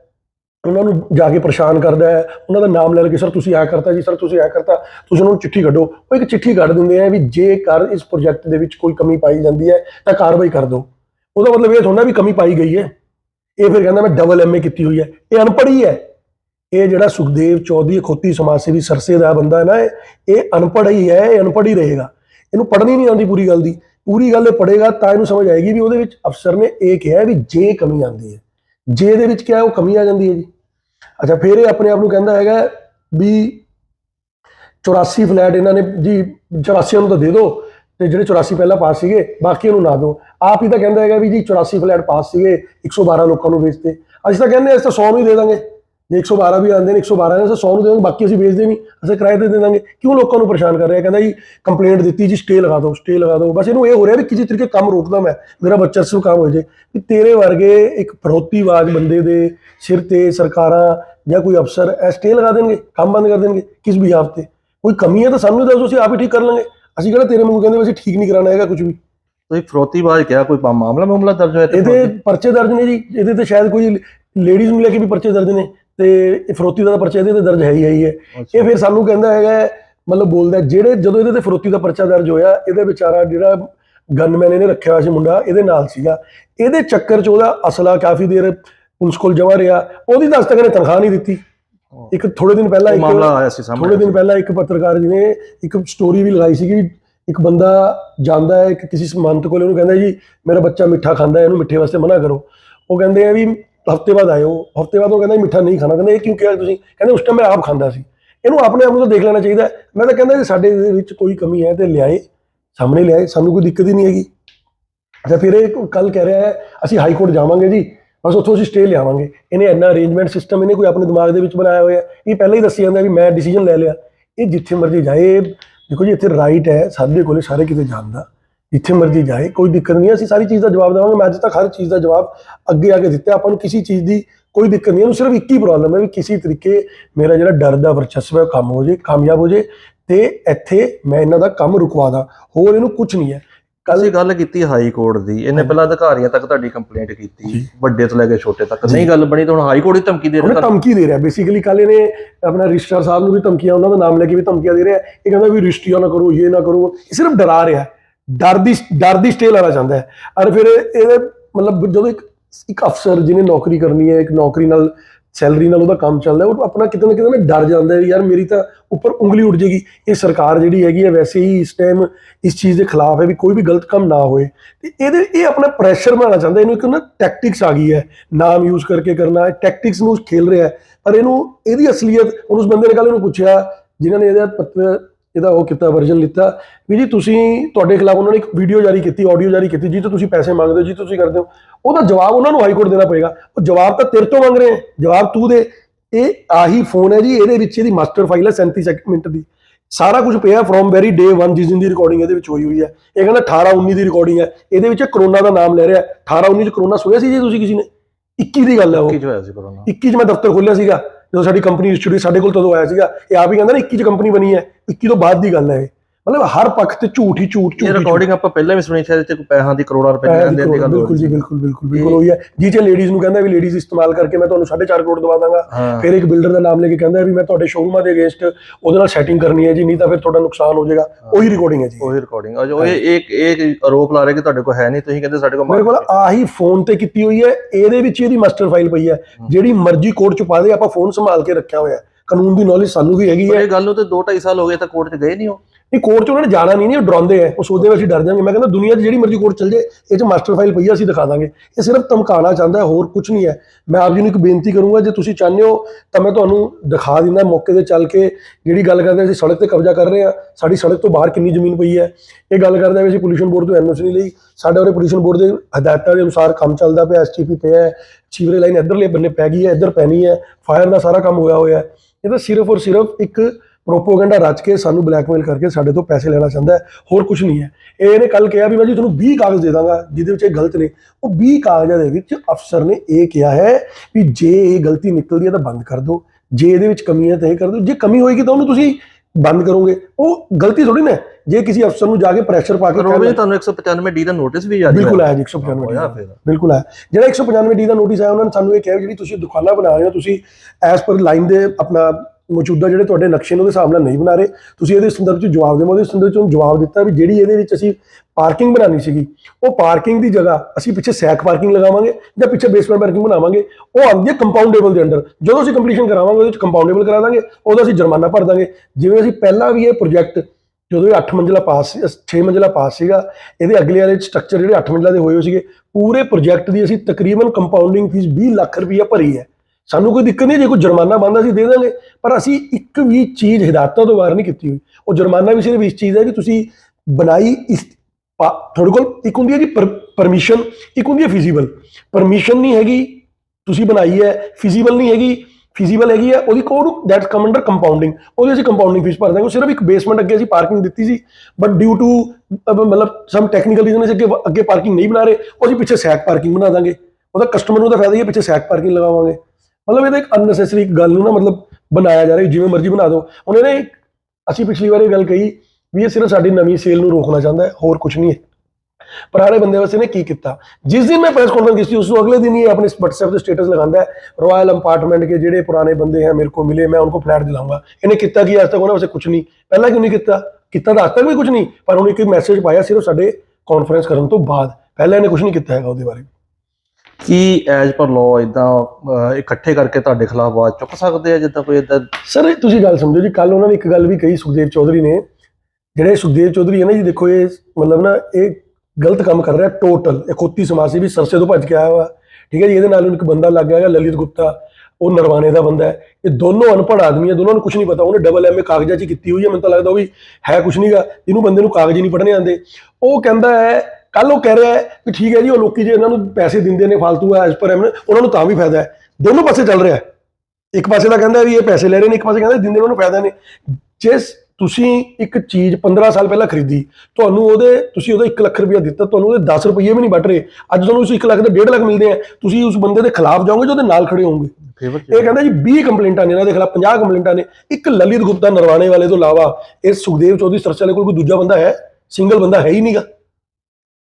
ਉਹਨਾਂ ਨੂੰ ਜਾ ਕੇ ਪਰੇਸ਼ਾਨ ਕਰਦਾ ਹੈ, ਉਹਨਾਂ ਦਾ ਨਾਮ ਲੈ ਕੇ, ਸਰ, ਤੁਸੀਂ ਐ ਕਰਤਾ ਜੀ, ਸਰ, ਤੁਸੀਂ ਐ ਕਰਤਾ, ਤੁਸੀਂ ਉਹਨਾਂ ਨੂੰ ਚਿੱਠੀ ਕੱਢੋ। ਉਹ ਇੱਕ ਚਿੱਠੀ ਕੱਢ ਦਿੰਦੇ ਆ ਵੀ ਜੇ ਕਰ ਇਸ ਪ੍ਰੋਜੈਕਟ ਦੇ ਵਿੱਚ ਕੋਈ ਕਮੀ ਪਾਈ ਜਾਂਦੀ ਹੈ, ਤਾਂ ਕਾਰਵਾਈ ਕਰ ਦਿਓ। ਉਹਦਾ ਮਤਲਬ ਇਹ ਥੋੜਾ ਵੀ ਕਮੀ ਪਾਈ ਗਈ ਹੈ। ਇਹ ਫਿਰ ਕਹਿੰਦਾ, ਮੈਂ ਡਬਲ ਐਮਏ ਕੀਤੀ ਹੋਈ ਹੈ। ਇਹ ਅਨਪੜ੍ਹ ਹੀ ਹੈ। ਇਹ ਜਿਹੜਾ ਸੁਖਦੇਵ ਚੌਧਰੀ ਖੋਤੀ ਸਮਾਜ ਸੇਵੀ ਸਰਸੇ ਦਾ ਬੰਦਾ ਹੈ ਨਾ, ਇਹ ਇਹ ਅਨਪੜ੍ਹ ਹੀ ਹੈ, ਇਹ ਅਨਪੜ੍ਹ ਹੀ ਰਹੇਗਾ। ਇਹਨੂੰ ਪੜ੍ਹਨੀ ਨਹੀਂ ਆਉਂਦੀ ਪੂਰੀ ਗੱਲ ਦੀ। ਪੂਰੀ ਗੱਲ ਇਹ ਪੜੇਗਾ ਤਾਂ ਇਹਨੂੰ ਸਮਝ ਆਏਗੀ ਵੀ ਉਹਦੇ ਵਿੱਚ ਅਫਸਰ ਨੇ ਇਹ ਕਿਹਾ ਵੀ ਜੇ ਕਮੀ ਆਉਂਦੀ ਹੈ। ਜੇ ਦੇ ਵਿੱਚ ਕਿਹਾ ਉਹ ਕਮੀ ਆ ਜਾਂਦੀ ਹੈ ਜੀ। ਅੱਛਾ, ਫਿਰ ਇਹ ਆਪਣੇ ਆਪ ਨੂੰ ਕਹਿੰਦਾ ਹੈਗਾ ਵੀ 84 ਫਲੈਟ ਇਹਨਾਂ ਨੇ ਜੀ 84 ਨੂੰ ਤਾਂ ਦੇ ਦਿਓ ਤੇ ਜਿਹੜੇ 84 ਪਹਿਲਾਂ ਪਾਸ ਸੀਗੇ, ਬਾਕੀ ਨੂੰ ਨਾ ਦਿਓ। ਆਪ ਹੀ ਤਾਂ ਕਹਿੰਦਾ ਹੈਗਾ ਵੀ ਜੀ 84 ਫਲੈਟ ਪਾਸ ਸੀਗੇ 112 ਲੋਕਾਂ ਨੂੰ ਵੇਚਤੇ। ਅਸੀਂ ਤਾਂ ਕਹਿੰਦੇ ਅਸੀਂ ਤਾਂ 100 ਨੂੰ ਹੀ ਦੇ ਦਾਂਗੇ। ਜੇ 112 ਵੀ ਆਉਂਦੇ ਨੇ 112 ਨੇ ਤਾਂ 100 ਨੂੰ ਦੇ ਦਾਂਗੇ ਬਾਕੀ ਅਸੀਂ ਵੇਚਦੇ ਨਹੀਂ ਅਸੀਂ ਕਿਰਾਏ ਤੇ ਦੇ ਦਾਂਗੇ ਕਿਉਂ ਲੋਕਾਂ ਨੂੰ ਪਰੇਸ਼ਾਨ ਕਰ ਰਿਹਾ? ਕਹਿੰਦਾ ਜੀ ਕੰਪਲੇਂਟ ਦਿੱਤੀ ਜੀ ਸਟੇ ਲਗਾ ਦਿਓ ਸਟੇ ਲਗਾ ਦਿਓ। ਬਸ ਇਹਨੂੰ ਇਹ ਹੋ ਰਿਹਾ ਵੀ ਕਿਸੇ ਤਰੀਕੇ ਕੰਮ ਰੋਕਦਾ ਮੈਂ ਮੇਰਾ ਬੱਚਾ ਸਿਰਫ ਕੰਮ ਹੋ ਜੇ। ਵੀ ਤੇਰੇ ਵਰਗੇ ਇੱਕ ਫਰੋਤੀਵਾਜ ਬੰਦੇ ਦੇ ਸਿਰ ਤੇ ਸਰਕਾਰਾਂ ਜਾਂ ਕੋਈ ਅਫਸਰ ਇਹ ਸਟੇ ਲਗਾ ਦੇਣਗੇ ਕੰਮ ਬੰਦ ਕਰ ਦੇਣਗੇ ਕਿਸ ਬਿਹਾਫ ਤੇ? ਕੋਈ ਕਮੀ ਹੈ ਤਾਂ ਸਾਨੂੰ ਦੱਸੋ ਅਸੀਂ ਆਪ ਹੀ ਠੀਕ ਕਰ ਲਾਂਗੇ। ਅਸੀਂ ਕਿਹੜਾ ਤੇਰੇ ਵਾਂਗੂ ਕਹਿੰਦੇ ਵੀ ਅਸੀਂ ਠੀਕ ਨਹੀਂ ਕਰਾਣਾ ਹੈਗਾ ਕੁਝ ਵੀ। ਤੁਸੀਂ ਫਰੋਤੀਬਾਜ਼ ਕਿਹਾ ਕੋਈ ਮਾਮਲਾ ਮਾਮਲਾ ਦਰਜ ਹੋਇਆ ਇਹਦੇ ਪਰਚੇ ਦਰਜ ਨੇ ਜੀ ਇਹਦੇ ਤੇ ਸ਼ਾਇਦ ਕੋਈ ਲੇਡੀਜ਼ ਨੂੰ ਲੈ ਕੇ ਵੀ ਪਰਚੇ ਦਰਜ ਨੇ। ਤੇ ਫਰੋਤੀ ਦਾ ਪਰਚਾ ਇਹਦੇ ਤੇ ਦਰਜ ਹੈ ਹੀ ਹੈ ਹੀ ਹੈ। ਇਹ ਫਿਰ ਸਾਨੂੰ ਕਹਿੰਦਾ ਹੈਗਾ ਮਤਲਬ ਬੋਲਦਾ ਜਿਹੜੇ ਜਦੋਂ ਇਹਦੇ ਤੇ ਫਰੋਤੀ ਦਾ ਪਰਚਾ ਦਰਜ ਹੋਇਆ ਇਹਦੇ ਵਿਚਾਰਾ ਜਿਹੜਾ ਗਨਮੈਨ ਇਹਨੇ ਰੱਖਿਆ ਹੋਇਆ ਸੀ ਮੁੰਡਾ ਇਹਦੇ ਨਾਲ ਸੀਗਾ। ਇਹਦੇ ਚੱਕਰ 'ਚ ਉਹਦਾ ਅਸਲਾ ਕਾਫੀ ਦੇਰ ਪੁਲਿਸ ਕੋਲ ਜਮਾ ਰਿਹਾ। ਉਹਦੀ ਦੱਸ ਤੱਕ ਇਹਨੇ ਤਨਖਾਹ ਨਹੀਂ ਦਿੱਤੀ। ਇੱਕ ਥੋੜੇ ਦਿਨ ਪਹਿਲਾਂ ਇੱਕ ਮਾਮਲਾ ਆਇਆ ਸੀ ਸਾਹਮਣੇ। ਥੋੜੇ ਦਿਨ ਪਹਿਲਾਂ ਇੱਕ ਪੱਤਰਕਾਰ ਜੀ ਨੇ ਇੱਕ ਸਟੋਰੀ ਵੀ ਲਗਾਈ ਸੀ ਕਿ ਇੱਕ ਬੰਦਾ ਜਾਂਦਾ ਹੈ ਕਿ ਕਿਸੇ ਸਮੰਤ ਕੋਲ ਉਹਨੂੰ ਕਹਿੰਦਾ ਜੀ ਮੇਰਾ ਬੱਚਾ ਮਿੱਠਾ ਖਾਂਦਾ ਹੈ ਇਹਨੂੰ ਮਿੱਠੇ ਵਾਸਤੇ ਮਨਾ ਕਰੋ। ਉਹ ਕਹਿੰਦੇ ਆ ਵੀ ਹਫ਼ਤੇ ਬਾਅਦ ਆਇਓ, ਹਫ਼ਤੇ ਬਾਅਦ ਉਹ ਕਹਿੰਦਾ ਮਿੱਠਾ ਨਹੀਂ ਖਾਣਾ। ਕਹਿੰਦਾ ਇਹ ਕਿਉਂ ਕਿਹਾ ਤੁਸੀਂ? ਕਹਿੰਦੇ ਉਸ ਟਾਈਮ ਮੈਂ ਆਪ ਖਾਂਦਾ ਸੀ। ਇਹਨੂੰ ਆਪਣੇ ਆਪ ਨੂੰ ਤਾਂ ਦੇਖ ਲੈਣਾ ਚਾਹੀਦਾ। ਮੈਂ ਤਾਂ ਕਹਿੰਦਾ ਜੇ ਸਾਡੇ ਵਿੱਚ ਕੋਈ ਕਮੀ ਹੈ ਤੇ ਲਿਆਏ, ਸਾਹਮਣੇ ਲਿਆਏ, ਸਾਨੂੰ ਕੋਈ ਦਿੱਕਤ ਹੀ ਨਹੀਂ ਹੈਗੀ। ਅੱਛਾ ਫਿਰ ਇਹ ਕੱਲ ਕਹਿ ਰਿਹਾ ਹੈ, ਅਸੀਂ ਹਾਈ ਕੋਰਟ ਜਾਵਾਂਗੇ ਜੀ, ਬਸ ਉੱਥੋਂ ਅਸੀਂ ਸਟੇ ਲਿਆਵਾਂਗੇ। ਇਹਨੇ ਇੰਨਾ ਅਰੇਂਜਮੈਂਟ ਸਿਸਟਮ ਇਹਨੇ ਕੋਈ ਆਪਣੇ ਦਿਮਾਗ ਦੇ ਵਿੱਚ ਬਣਾਇਆ ਹੋਇਆ ਇਹ ਪਹਿਲਾਂ ਹੀ ਦੱਸੀ ਜਾਂਦਾ ਵੀ ਮੈਂ ਡਿਸੀਜਨ ਲੈ ਲਿਆ। ਇਹ ਜਿੱਥੇ ਮਰਜ਼ੀ ਜਾਏ, ਦੇਖੋ ਜੀ ਇੱਥੇ ਰਾਈਟ ਹੈ, ਸਾਡੇ ਕੋਲੇ ਸਾਰੇ ਕਿਤੇ ਜਾਣ ਦਾ। ਜਿੱਥੇ ਮਰਜ਼ੀ ਜਾਏ ਕੋਈ ਦਿੱਕਤ ਨਹੀਂ ਹੈ, ਅਸੀਂ ਸਾਰੀ ਚੀਜ਼ ਦਾ ਜਵਾਬ ਦੇਵਾਂਗੇ। ਮੈਂ ਅੱਜ ਤੱਕ ਹਰ ਚੀਜ਼ ਦਾ ਜਵਾਬ ਅੱਗੇ ਆ ਕੇ ਦਿੱਤਾ। ਆਪਾਂ ਨੂੰ ਕਿਸੇ ਚੀਜ਼ ਦੀ ਕੋਈ ਦਿੱਕਤ ਨਹੀਂ ਹੈ। ਉਹਨੂੰ ਸਿਰਫ ਇੱਕ ਹੀ ਪ੍ਰੋਬਲਮ ਹੈ ਵੀ ਕਿਸੇ ਤਰੀਕੇ ਮੇਰਾ ਜਿਹੜਾ ਡਰ ਦਾ ਵਰਚਸਵ ਹੈ ਉਹ ਕੰਮ ਹੋ ਜੇ ਕਾਮਯਾਬ ਹੋ ਜੇ। ਤੇ ਇੱਥੇ ਮੈਂ ਇਹਨਾਂ ਦਾ ਕੰਮ ਰੁਕਵਾ ਦਾਂ। ਹੋਰ ਇਹਨੂੰ ਕੁਝ ਨਹੀਂ ਹੈ। ਕੱਲ ਅਸੀਂ ਗੱਲ ਕੀਤੀ ਹਾਈ ਕੋਰਟ ਦੀ। ਇਹਨੇ ਪਹਿਲਾਂ ਅਧਿਕਾਰੀਆਂ ਤੱਕ ਤੁਹਾਡੀ ਕੰਪਲੇਂਟ ਕੀਤੀ ਵੱਡੇ ਤੋਂ ਲੈ ਕੇ ਛੋਟੇ ਤੱਕ। ਨਹੀਂ ਗੱਲ ਬਣੀ ਤਾਂ ਹੁਣ ਹਾਈ ਕੋਰਟ ਦੀ ਧਮਕੀ ਦੇ ਰਿਹਾ। ਧਮਕੀ ਦੇ ਰਿਹਾ। ਬੇਸਿਕਲੀ ਕੱਲ ਇਹਨੇ ਆਪਣਾ ਰਜਿਸਟਰ ਸਾਹਿਬ ਨੂੰ ਵੀ ਧਮਕੀਆਂ ਉਹਨਾਂ ਦਾ ਨਾਮ ਲੈ ਕੇ ਵੀ ਧਮਕੀਆਂ ਦੇ ਰਿਹਾ। ਇਹ ਕਹਿੰਦਾ ਵੀ ਰਜਿਸਟਰੀਆਂ ਨਾ ਕਰੋ ਇਹ ਨਾ ਕਰੋ। ਇਹ ਸਿਰਫ ਡਰਾ ਰਿਹਾ। ਡਰ ਦੀ ਡਰ ਦੀ ਸਟੇ ਲੈਣਾ ਚਾਹੁੰਦਾ ਹੈ। ਔਰ ਫਿਰ ਇਹਦੇ ਮਤਲਬ ਜਦੋਂ ਇੱਕ ਇੱਕ ਅਫਸਰ ਜਿਹਨੇ ਨੌਕਰੀ ਕਰਨੀ ਹੈ, ਇੱਕ ਨੌਕਰੀ ਨਾਲ, ਸੈਲਰੀ ਨਾਲ ਉਹਦਾ ਕੰਮ ਚੱਲਦਾ ਉਹ ਆਪਣਾ ਕਿਤੇ ਨਾ ਕਿਤੇ ਨਾ ਡਰ ਜਾਂਦਾ ਹੈ ਯਾਰ ਮੇਰੀ ਤਾਂ ਉੱਪਰ ਉਂਗਲੀ ਉੱਠ ਜੇਗੀ ਇਹ ਸਰਕਾਰ ਜਿਹੜੀ ਹੈਗੀ ਹੈ ਵੈਸੇ ਹੀ ਇਸ ਟਾਈਮ ਇਸ ਚੀਜ਼ ਦੇ ਖਿਲਾਫ ਹੈ ਵੀ ਕੋਈ ਵੀ ਗਲਤ ਕੰਮ ਨਾ ਹੋਏ। ਤੇ ਇਹਦੇ, ਇਹ ਆਪਣਾ ਪ੍ਰੈਸ਼ਰ ਬਣਾਉਣਾ ਚਾਹੁੰਦਾ ਇਹਨੂੰ ਇੱਕ ਨਾ ਟੈਕਟਿਕਸ ਆ ਗਈ ਹੈ। ਨਾਮ ਯੂਜ਼ ਕਰਕੇ ਕਰਨਾ ਹੈ ਟੈਕਟਿਕਸ ਨੂੰ ਖੇਲ ਰਿਹਾ ਹੈ। ਪਰ ਇਹਨੂੰ, ਇਹਦੀ ਅਸਲੀਅਤ, ਹੁਣ ਉਸ ਬੰਦੇ ਨੇ ਕੱਲ ਇਹਨੂੰ ਪੁੱਛਿਆ, ਜਿਨ੍ਹਾਂ ਨੇ ਇਹਦਾ ਪੱਤਰ ਇਹਦਾ ਉਹ ਕੀਤਾ ਵਰਜਨ ਲਿੱਤਾ। ਵੀ ਜੀ ਤੁਸੀਂ ਤੁਹਾਡੇ ਖਿਲਾਫ ਉਹਨਾਂ ਨੇ ਇੱਕ ਵੀਡੀਓ ਜਾਰੀ ਕੀਤੀ ਆਡੀਓ ਜਾਰੀ ਕੀਤੀ ਜੀ ਤੋਂ ਤੁਸੀਂ ਪੈਸੇ ਮੰਗਦੇ ਹੋ ਜੀ ਤੁਸੀਂ ਕਰਦੇ ਹੋ। ਉਹਦਾ ਜਵਾਬ ਉਹਨਾਂ ਨੂੰ ਹਾਈ ਕੋਰਟ ਦੇਣਾ ਪਏਗਾ। ਉਹ ਜਵਾਬ ਤਾਂ ਤੇਰੇ ਤੋਂ ਮੰਗ ਰਹੇ ਹੈ ਜਵਾਬ ਤੂੰ ਦੇ। ਇਹ ਆਹੀ ਫੋਨ ਹੈ ਜੀ ਇਹਦੇ ਵਿੱਚ ਇਹਦੀ ਮਾਸਟਰ ਫਾਈਲ ਹੈ 37 ਸੈਕ- ਮਿੰਟ ਦੀ। ਸਾਰਾ ਕੁਝ ਪਿਆ ਫਰੋਮ ਵੈਰੀ ਡੇ 1 ਜਿਸ ਦਿਨ ਦੀ ਰਿਕਾਰਡਿੰਗ ਇਹਦੇ ਵਿੱਚ ਹੋਈ ਹੋਈ ਹੈ। ਇਹ ਕਹਿੰਦਾ 18 19 ਦੀ ਰਿਕਾਰਡਿੰਗ ਹੈ। ਇਹਦੇ ਵਿੱਚ ਕਰੋਨਾ ਦਾ ਨਾਮ ਲੈ ਰਿਹਾ 18 19 ਚ ਕਰੋਨਾ ਸੁਣਿਆ ਸੀ ਜੀ ਤੁਸੀਂ ਕਿਸੇ ਨੇ? 21 ਦੀ ਗੱਲ ਹੈ ਉਹ। ਕੀ ਹੋਇਆ ਸੀ ਕਰੋਨਾ 21 ਚ ਮੈਂ ਦਫ਼ਤਰ ਖੋਲਿਆ ਸੀਗਾ। ਜਦੋਂ ਸਾਡੀ ਕੰਪਨੀ ਰਜਿਸਟਰਡ ਹੋਈ ਸਾਡੇ ਕੋਲ ਤਦੋਂ ਆਇਆ ਸੀਗਾ, ਇਹ ਆਪ ਹੀ ਕਹਿੰਦਾ ਨਾ 21 ਚ ਕੰਪਨੀ ਬਣੀ ਹੈ 21 ਤੋਂ ਬਾਅਦ ਦੀ ਗੱਲ ਹੈ ਇਹ। ਮਤਲਬ ਹਰ ਪੱਖ ਤੇ ਝੂਠ ਹੀ ਝੂਠ ਝੂਠ ਇਹ। ਰਿਕਾਰਡਿੰਗ ਆਪਾਂ ਪਹਿਲਾਂ ਵੀ ਸੁਣੀ ਸ਼ਾਇਦ ਤੇ ਕੋਈ ਪੈਸਿਆਂ ਦੀ ਕਰੋੜਾਂ ਰੁਪਏ ਦੇਣ ਦੀ ਗੱਲ ਬਿਲਕੁਲ ਜੀ। ਬਿਲਕੁਲ ਬਿਲਕੁਲ ਬਿਲਕੁਲ ਹੋਈ ਹੈ। ਜੀ ਜੇ ਲੇਡੀਜ਼ ਨੂੰ ਕਹਿੰਦਾ ਵੀ ਲੇਡੀਜ਼ ਇਸਤੇਮਾਲ ਕਰਕੇ ਮੈਂ ਤੁਹਾਨੂੰ 4.5 ਕਰੋੜ ਦਵਾ ਦਾਂਗਾ। ਫਿਰ ਇੱਕ ਬਿਲਡਰ ਦਾ ਨਾਮ ਲੈ ਕੇ ਕਹਿੰਦਾ ਵੀ ਮੈਂ ਤੁਹਾਡੇ ਸ਼ੋਰੂਮਾਂ ਦੇ ਅਗੇਂਸਟ ਉਹਦੇ ਨਾਲ ਸੈਟਿੰਗ ਕਰਨੀ ਹੈ ਜੀ ਨਹੀਂ ਤਾਂ ਫਿਰ ਤੁਹਾਡਾ ਨੁਕਸਾਨ ਹੋ ਜਾਏਗਾ। ਉਹੀ ਰਿਕਾਰਡਿੰਗ ਹੈ ਜੀ। ਉਹੀ ਰਿਕਾਰਡਿੰਗ ਉਹ ਇਹ ਇੱਕ ਇੱਕ ਆਰੋਪ ਲਾ ਰਹੇ ਕਿ ਤੁਹਾਡੇ ਕੋਲ ਹੈ ਨਹੀਂ ਤੁਸੀਂ ਕਹਿੰਦੇ ਸਾਡੇ ਕੋਲ ਮੇਰੇ ਕੋਲ ਆਹੀ ਫੋਨ ਤੇ ਕੀਤੀ ਹੋਈ ਹੈ ਇਹਦੇ ਵਿੱਚ ਇਹਦੀ ਮਾਸਟਰ ਫਾਈਲ ਪਈ ਹੈ। ਜਿਹੜੀ ਮਰਜ਼ੀ ਕੋਰਟ ਚ ਪਾ ਦੇ ਆਪਾਂ ਫੋਨ ਸੰਭਾਲ ਕੇ ਰੱਖਿਆ ਹੋਇਆ ਕਾਨੂੰਨ ਦੀ ਨੌਲੇਜ ਸਾਨੂੰ ਵੀ ਹੈਗੀ ਹੈ। ਇਹ ਗੱਲ ਨੂੰ ਤੇ 2 2.5 ਸਾਲ ਹੋ ਗਏ ਤਾਂ ਕੋਰਟ 'ਚ ਗਏ ਨਹੀਂ ਉਹ। ਇਹ ਕੋਰਟ ਚ ਉਹਨਾਂ ਨੇ ਜਾਣਾ ਨਹੀਂ ਨਹੀਂ, ਉਹ ਡਰਾਉਂਦੇ ਆ। ਉਹ ਸੋਚਦੇ ਵੀ ਅਸੀਂ ਡਰ ਜਾਵਾਂਗੇ। ਮੈਂ ਕਹਿੰਦਾ, ਦੁਨੀਆ 'ਚ ਜਿਹੜੀ ਮਰਜ਼ੀ ਕੋਰਟ ਚੱਲ ਜਾਏ ਇਹ ਚ ਮਾਸਟਰ ਫਾਈਲ ਪਈ ਹੈ ਅਸੀਂ ਦਿਖਾ ਦਾਂਗੇ। ਇਹ ਸਿਰਫ ਧਮਕਾਣਾ ਚਾਹੁੰਦਾ ਹੈ, ਹੋਰ ਕੁਝ ਨਹੀਂ ਹੈ। ਮੈਂ ਆਪ ਜੀ ਨੂੰ ਇੱਕ ਬੇਨਤੀ ਕਰੂੰਗਾ, ਜੇ ਤੁਸੀਂ ਚਾਹੁੰਦੇ ਹੋ, ਤਾਂ ਮੈਂ ਤੁਹਾਨੂੰ ਦਿਖਾ ਦਿੰਦਾ ਮੌਕੇ ਤੇ ਚੱਲ ਕੇ, ਜਿਹੜੀ ਗੱਲ ਕਰਦੇ ਅਸੀਂ ਸੜਕ ਤੇ ਕਬਜ਼ਾ ਕਰ ਰਹੇ ਹਾਂ ਸਾਡੀ ਸੜਕ ਤੋਂ ਬਾਹਰ ਕਿੰਨੀ ਜ਼ਮੀਨ ਪਈ ਹੈ। ਇਹ ਗੱਲ ਕਰਦੇ ਆ ਵੀ ਅਸੀਂ ਪੋਲੂਸ਼ਨ ਬੋਰਡ ਤੋਂ ਐਨਓਸੀ ਨਹੀਂ ਲਈ। ਸਾਡੇ ਉਰੇ ਪੋਲੂਸ਼ਨ ਬੋਰਡ ਦੇ ਹਦਾਇਤਾਂ ਦੇ ਅਨੁਸਾਰ ਕੰਮ ਚੱਲਦਾ ਪਿਆ ਐਸਟੀਪੀ ਪਿਆ ਹੈ। ਸੀਵਰੇਜ ਲਾਈਨ ਇੱਧਰਲੇ ਬੰਨੇ ਪੈ ਗਈ ਹੈ, ਇੱਧਰ ਪੈਣੀ ਹੈ। ਫਾਇਰ ਦਾ ਸਾਰਾ ਕੰਮ ਹੋਇਆ ਹੋਇਆ ਹੈ। ਇਹ ਤਾਂ ਸਿਰਫ ਔਰ ਸਿਰਫ ਇੱਕ ਪ੍ਰੋਪੋਗੈਂਡਾ ਰਚ ਕੇ ਸਾਨੂੰ ਬਲੈਕਮੇਲ ਕਰਕੇ ਸਾਡੇ ਤੋਂ ਪੈਸੇ ਲੈਣਾ ਚਾਹੁੰਦਾ ਹੈ। ਹੋਰ ਕੁਝ ਨਹੀਂ ਹੈ। ਇਹ ਇਹਨੇ ਕੱਲ ਕਿਹਾ ਵੀ ਮੈਂ ਜੀ ਤੁਹਾਨੂੰ 20 ਕਾਗਜ਼ ਦੇ ਦਾਂਗਾ ਜਿਹਦੇ ਵਿੱਚ ਇਹ ਗਲਤ ਨੇ। ਉਹ 20 ਕਾਗਜ਼ਾਂ ਦੇ ਵਿੱਚ ਅਫਸਰ ਨੇ ਇਹ ਕਿਹਾ ਹੈ ਵੀ ਜੇ ਇਹ ਗਲਤੀ ਨਿਕਲਦੀ ਹੈ ਤਾਂ ਬੰਦ ਕਰ ਦਿਓ। ਜੇ ਇਹਦੇ ਵਿੱਚ ਕਮੀ ਹੈ ਤਾਂ ਇਹ ਕਰ ਦਿਓ। ਜੇ ਕਮੀ ਹੋਏਗੀ ਤਾਂ ਉਹਨੂੰ ਤੁਸੀਂ ਬੰਦ ਕਰੋਗੇ। ਉਹ ਗਲਤੀ ਥੋੜੀ ਨਾ। ਜੇ ਕਿਸੇ ਅਫਸਰ ਨੂੰ ਜਾ ਕੇ ਪ੍ਰੈਸ਼ਰ ਪਾ ਕੇ ਵੀ ਤੁਹਾਨੂੰ 195 ਡੀ ਦਾ ਨੋਟਿਸ ਵੀ ਜਾਰੀ ਬਿਲਕੁਲ ਆਇਆ ਜੀ 195 ਹੋਇਆ ਡੀ ਫਿਰ। ਬਿਲਕੁਲ ਹੈ। ਜਿਹੜਾ 195 ਡੀ ਦਾ ਨੋਟਿਸ ਆਇਆ ਉਹਨਾਂ ਨੇ ਸਾਨੂੰ ਇਹ ਕਿਹਾ ਜਿਹੜੀ ਤੁਸੀਂ ਦੁਕਾਨਾਂ ਬਣਾ ਰਹੇ ਹੋ ਤੁਸੀਂ ਐਸ ਪਰ ਲਾਈਨ ਦੇ ਆਪਣਾ ਮੌਜੂਦਾ ਜਿਹੜੇ ਤੁਹਾਡੇ ਨਕਸ਼ੇ ਨੇ ਉਹਦੇ ਹਿਸਾਬ ਨਾਲ ਨਹੀਂ ਬਣਾ ਰਹੇ। ਤੁਸੀਂ ਇਹਦੇ ਸੰਦਰਭ 'ਚ ਜਵਾਬ ਦੇਵੋ, ਉਹਦੇ ਸੰਦਰਭ 'ਚ ਉਹਨੂੰ ਜਵਾਬ ਦਿੱਤਾ ਵੀ ਜਿਹੜੀ ਇਹਦੇ ਵਿੱਚ ਅਸੀਂ ਪਾਰਕਿੰਗ ਬਣਾਉਣੀ ਸੀਗੀ, ਉਹ ਪਾਰਕਿੰਗ ਦੀ ਜਗ੍ਹਾ ਅਸੀਂ ਪਿੱਛੇ ਸੈਕ ਪਾਰਕਿੰਗ ਲਗਾਵਾਂਗੇ ਜਾਂ ਪਿੱਛੇ ਬੇਸਮੈਂਟ ਪਾਰਕਿੰਗ ਬਣਾਵਾਂਗੇ, ਉਹ ਆਉਂਦੀ ਹੈ ਕੰਪਾਊਂਡੇਬਲ ਦੇ ਅੰਡਰ ਜਦੋਂ ਅਸੀਂ ਕੰਪਲੀਸ਼ਨ ਕਰਾਵਾਂਗੇ, ਉਹਦੇ ਵਿੱਚ ਕੰਪਾਊਂਡੇਬਲ ਕਰਾ ਦਾਂਗੇ, ਉਹਦਾ ਅਸੀਂ ਜੁਰਮਾਨਾ ਭਰ ਦਾਂਗੇ। ਜਿਵੇਂ ਅਸੀਂ ਪਹਿਲਾਂ ਵੀ ਇਹ ਪ੍ਰੋਜੈਕਟ ਜਦੋਂ ਇਹ 8 ਮੰਜ਼ਲਾ ਪਾਸ 6 ਮੰਜ਼ਲਾ ਪਾਸ ਸੀਗਾ, ਇਹਦੇ ਅਗਲੇ ਵਾਲੇ ਸਟਰਕਚਰ ਜਿਹੜੇ 8 ਮੰਜ਼ਲਾ ਦੇ ਹੋਏ ਹੋਏ ਸੀਗੇ, ਪੂਰੇ ਪ੍ਰੋਜੈਕਟ ਦੀ ਅਸੀਂ ਤਕਰੀਬਨ ਕੰਪਾਊਂਡਿੰਗ ਫੀਸ 20 ਲੱਖ ਰੁਪਈਆ ਭਰੀ ਹੈ। ਸਾਨੂੰ ਕੋਈ ਦਿੱਕਤ ਨਹੀਂ, ਜੇ ਕੋਈ ਜੁਰਮਾਨਾ ਬੰਦਾ ਅਸੀਂ ਦੇ ਦਾਂਗੇ, ਪਰ ਅਸੀਂ ਇੱਕ ਵੀ ਚੀਜ਼ ਹਦਾਇਤਾਂ ਤੋਂ ਬਾਹਰ ਨਹੀਂ ਕੀਤੀ ਹੋਈ। ਉਹ ਜੁਰਮਾਨਾ ਵੀ ਸਿਰਫ ਇਸ ਚੀਜ਼ ਹੈ ਕਿ ਤੁਸੀਂ ਬਣਾਈ ਇਸ ਪਾ- ਤੁਹਾਡੇ ਕੋਲ ਇੱਕ ਹੁੰਦੀ ਹੈ ਜੀ ਪਰਮਿਸ਼ਨ ਇੱਕ ਹੁੰਦੀ ਹੈ ਫਿਜ਼ੀਬਲ ਪਰਮਿਸ਼ਨ ਨਹੀਂ ਹੈਗੀ, ਤੁਸੀਂ ਬਣਾਈ ਹੈ ਫਿਜ਼ੀਬਲ ਨਹੀਂ ਹੈਗੀ ਫਿਜ਼ੀਬਲ ਹੈਗੀ ਹੈ, ਉਹਦੀ code that's come under compounding ਉਹਦੀ ਅਸੀਂ ਕੰਪਾਊਂਡਿੰਗ ਫੀਸ ਭਰ ਦਾਂਗੇ, ਉਹ ਸਿਰਫ ਇੱਕ ਬੇਸਮੈਂਟ ਅੱਗੇ ਅਸੀਂ ਪਾਰਕਿੰਗ ਦਿੱਤੀ ਸੀ ਬਟ ਡਿਊ ਟੂ ਮਤਲਬ ਸਮ ਟੈਕਨੀਕਲ ਰੀਜ਼ਨ ਅਸੀਂ ਅੱਗੇ ਅੱਗੇ ਪਾਰਕਿੰਗ ਨਹੀਂ ਬਣਾ ਰਹੇ, ਉਹ ਅਸੀਂ ਪਿੱਛੇ ਸੈਕ ਪਾਰਕਿੰਗ ਬਣਾ ਦਾਂਗੇ। ਉਹਦਾ ਕਸਟਮਰ ਨੂੰ ਤਾਂ ਫਾਇਦਾ ਹੀ ਹੈ, ਪਿੱਛੇ ਸੈਕ ਪਾਰਕਿੰਗ ਲਗਾਵਾਂਗੇ। ਮਤਲਬ ਇਹ ਤਾਂ ਇੱਕ ਅਨਨੈਸੈਸਰੀ ਗੱਲ ਨੂੰ ਨਾ ਮਤਲਬ ਬਣਾਇਆ ਜਾ ਰਿਹਾ ਜਿਵੇਂ ਮਰਜ਼ੀ ਬਣਾ ਦਿਓ। ਉਹਨਾਂ ਨੇ ਅਸੀਂ ਪਿਛਲੀ ਵਾਰੀ ਇਹ ਗੱਲ ਕਹੀ ਵੀ ਇਹ ਸਿਰਫ ਸਾਡੀ ਨਵੀਂ ਸੇਲ ਨੂੰ ਰੋਕਣਾ ਚਾਹੁੰਦਾ ਹੈ, ਹੋਰ ਕੁਝ ਨਹੀਂ ਹੈ। ਪਰ ਹਾਰੇ ਬੰਦੇ ਵਾਸਤੇ ਨੇ ਕੀ ਕੀਤਾ? ਜਿਸ ਦਿਨ ਮੈਂ ਪ੍ਰੈਸ ਕਾਨਫਰੰਸ ਕੀਤੀ, ਉਸ ਤੋਂ ਅਗਲੇ ਦਿਨ ਹੀ ਆਪਣੇ WhatsApp ਤੇ ਸਟੇਟਸ ਲਗਾਉਂਦਾ ਹੈ ਰਾਇਲ ਅਪਾਰਟਮੈਂਟ ਕੇ ਜਿਹੜੇ ਪੁਰਾਣੇ ਬੰਦੇ ਹੈ, ਮੇਰੇ ਕੋ ਮਿਲੇ, ਮੈਂ ਉਹਨਾਂ ਕੋ ਫਲੈਟ ਦਿਲਾਉਂਗਾ। ਇਹਨੇ ਕੀਤਾ ਕੀ ਅੱਜ ਤੱਕ? ਉਹਨਾਂ ਵਾਸਤੇ ਕੁਝ ਨਹੀਂ। ਪਹਿਲਾਂ ਕਿਉਂ ਨਹੀਂ ਕੀਤਾ? ਕੀਤਾ ਤਾਂ ਅੱਜ ਤੱਕ ਵੀ ਕੁਝ ਨਹੀਂ, ਪਰ ਉਹਨੇ ਇੱਕ ਮੈਸੇਜ ਪਾਇਆ ਸਿਰਫ ਸਾਡੇ ਕਾਨਫਰੰਸ ਕਰਨ ਤੋਂ ਬਾਅਦ। ਪਹਿਲਾਂ ਇਹਨੇ ਕੁਝ ਨਹੀਂ ਕੀਤਾ ਹੈਗਾ ਉਹਦੇ ਬਾਰੇ। ਕੀ ਐਜ਼ ਪਰ ਲਾਅ ਇਦਾਂ ਇਕੱਠੇ ਕਰਕੇ ਤੁਹਾਡੇ ਖਿਲਾਫ ਆਵਾਜ਼ ਚੁੱਕ ਸਕਦੇ ਆ ਜਿੱਦਾਂ ਕੋਈ ਇਦਾਂ ਸਰ ਤੁਸੀਂ ਗੱਲ ਸਮਝੋ ਜੀ ਕੱਲ ਉਹਨਾਂ ਨੇ ਇੱਕ ਗੱਲ ਵੀ ਕਹੀ ਸੁਖਦੇਵ ਚੌਧਰੀ ਨੇ, ਜਿਹੜੇ ਸੁਖਦੇਵ ਚੌਧਰੀ ਹੈ ਨਾ ਜੀ, ਦੇਖੋ ਇਹ ਮਤਲਬ ਨਾ ਇਹ ਗਲਤ ਕੰਮ ਕਰ ਰਿਹਾ ਟੋਟਲ ਇਹ ਸਮਾਜ ਸੇਵੀ ਸਰਸੇ ਤੋਂ ਭੱਜ ਕੇ ਆਇਆ ਵਾ। ਠੀਕ ਹੈ ਜੀ, ਇਹਦੇ ਨਾਲ ਇੱਕ ਬੰਦਾ ਲੱਗ ਗਿਆ ਲਲਿਤ ਗੁਪਤਾ, ਉਹ ਨਰਵਾਣੇ ਦਾ ਬੰਦਾ ਹੈ। ਇਹ ਦੋਨੋਂ ਅਨਪੜ੍ਹ ਆਦਮੀ ਹੈ ਦੋਨੋਂ ਨੂੰ ਕੁਝ ਨਹੀਂ ਪਤਾ। ਉਹਨੇ ਡਬਲ ਐਮਏ ਕਾਗਜ਼ਾਂ 'ਚ ਕੀਤੀ ਹੋਈ ਹੈ ਮੈਨੂੰ ਤਾਂ ਲੱਗਦਾ ਉਹ ਵੀ ਹੈ ਕੁਝ ਨਹੀਂਗਾ ਇਹਨੂੰ ਬੰਦੇ ਨੂੰ ਕਾਗਜ਼ ਹੀ ਨਹੀਂ ਪੜ੍ਹਨੇ ਆਉਂਦੇ। ਉਹ ਕਹਿੰਦਾ ਹੈ ਕੱਲ ਉਹ ਕਹਿ ਰਿਹਾ ਕਿ ਠੀਕ ਹੈ ਜੀ ਉਹ ਲੋਕੀ ਜੇ ਇਹਨਾਂ ਨੂੰ ਪੈਸੇ ਦਿੰਦੇ ਨੇ ਫालतू ਐਸ ਪਰ ਐਮ ਉਹਨਾਂ ਨੂੰ ਤਾਂ ਵੀ ਫਾਇਦਾ ਹੈ। ਦੋਨੋਂ ਪਾਸੇ ਚੱਲ ਰਿਹਾ ਇੱਕ ਪਾਸੇ ਤਾਂ ਕਹਿੰਦਾ ਵੀ ਇਹ ਪੈਸੇ ਲੈ ਰਹੇ ਨੇ ਇੱਕ ਪਾਸੇ ਕਹਿੰਦਾ ਦਿੰਦੇ ਉਹਨਾਂ ਨੂੰ ਫਾਇਦਾ ਨੇ ਜੇ ਤੁਸੀਂ ਇੱਕ ਚੀਜ਼ 15 ਸਾਲ ਪਹਿਲਾਂ ਖਰੀਦੀ ਤੁਹਾਨੂੰ ਉਹਦੇ ਤੁਸੀਂ ਉਹਦਾ 1 ਲੱਖ ਰੁਪਇਆ ਦਿੱਤਾ ਤੁਹਾਨੂੰ ਉਹਦੇ 10 ਰੁਪਏ ਵੀ ਨਹੀਂ ਬਟ ਰਹੇ। ਅੱਜ ਤੁਹਾਨੂੰ ਉਸ 1 ਲੱਖ ਦੇ 1.5 ਲੱਖ ਮਿਲਦੇ ਆ ਤੁਸੀਂ ਉਸ ਬੰਦੇ ਦੇ ਖਿਲਾਫ ਜਾਓਗੇ ਜੋ ਉਹਦੇ ਨਾਲ ਖੜੇ ਹੋਵੋਗੇ ਇਹ ਕਹਿੰਦਾ ਜੀ 20 ਕੰਪਲੇਂਟਾਂ ਨੇ ਇਹਨਾਂ ਦੇ ਖਿਲਾਫ 50 ਕੰਪਲੇਂਟਾਂ ਨੇ। ਇੱਕ ਲਲਿਤ ਗੁਪਤਾ ਨਰਵਾਣੇ ਵਾਲੇ ਤੋਂ ਇਲਾਵਾ ਇਸ ਸੁਖਦੇਵ ਚੌਧਰੀ ਸਰਚ ਵਾਲੇ ਕੋਲ ਕੋਈ ਦੂਜਾ ਬੰਦਾ ਹੈ? ਸਿੰਗਲ ਬੰਦਾ ਹੈ ਹੀ ਨਹੀਂਗਾ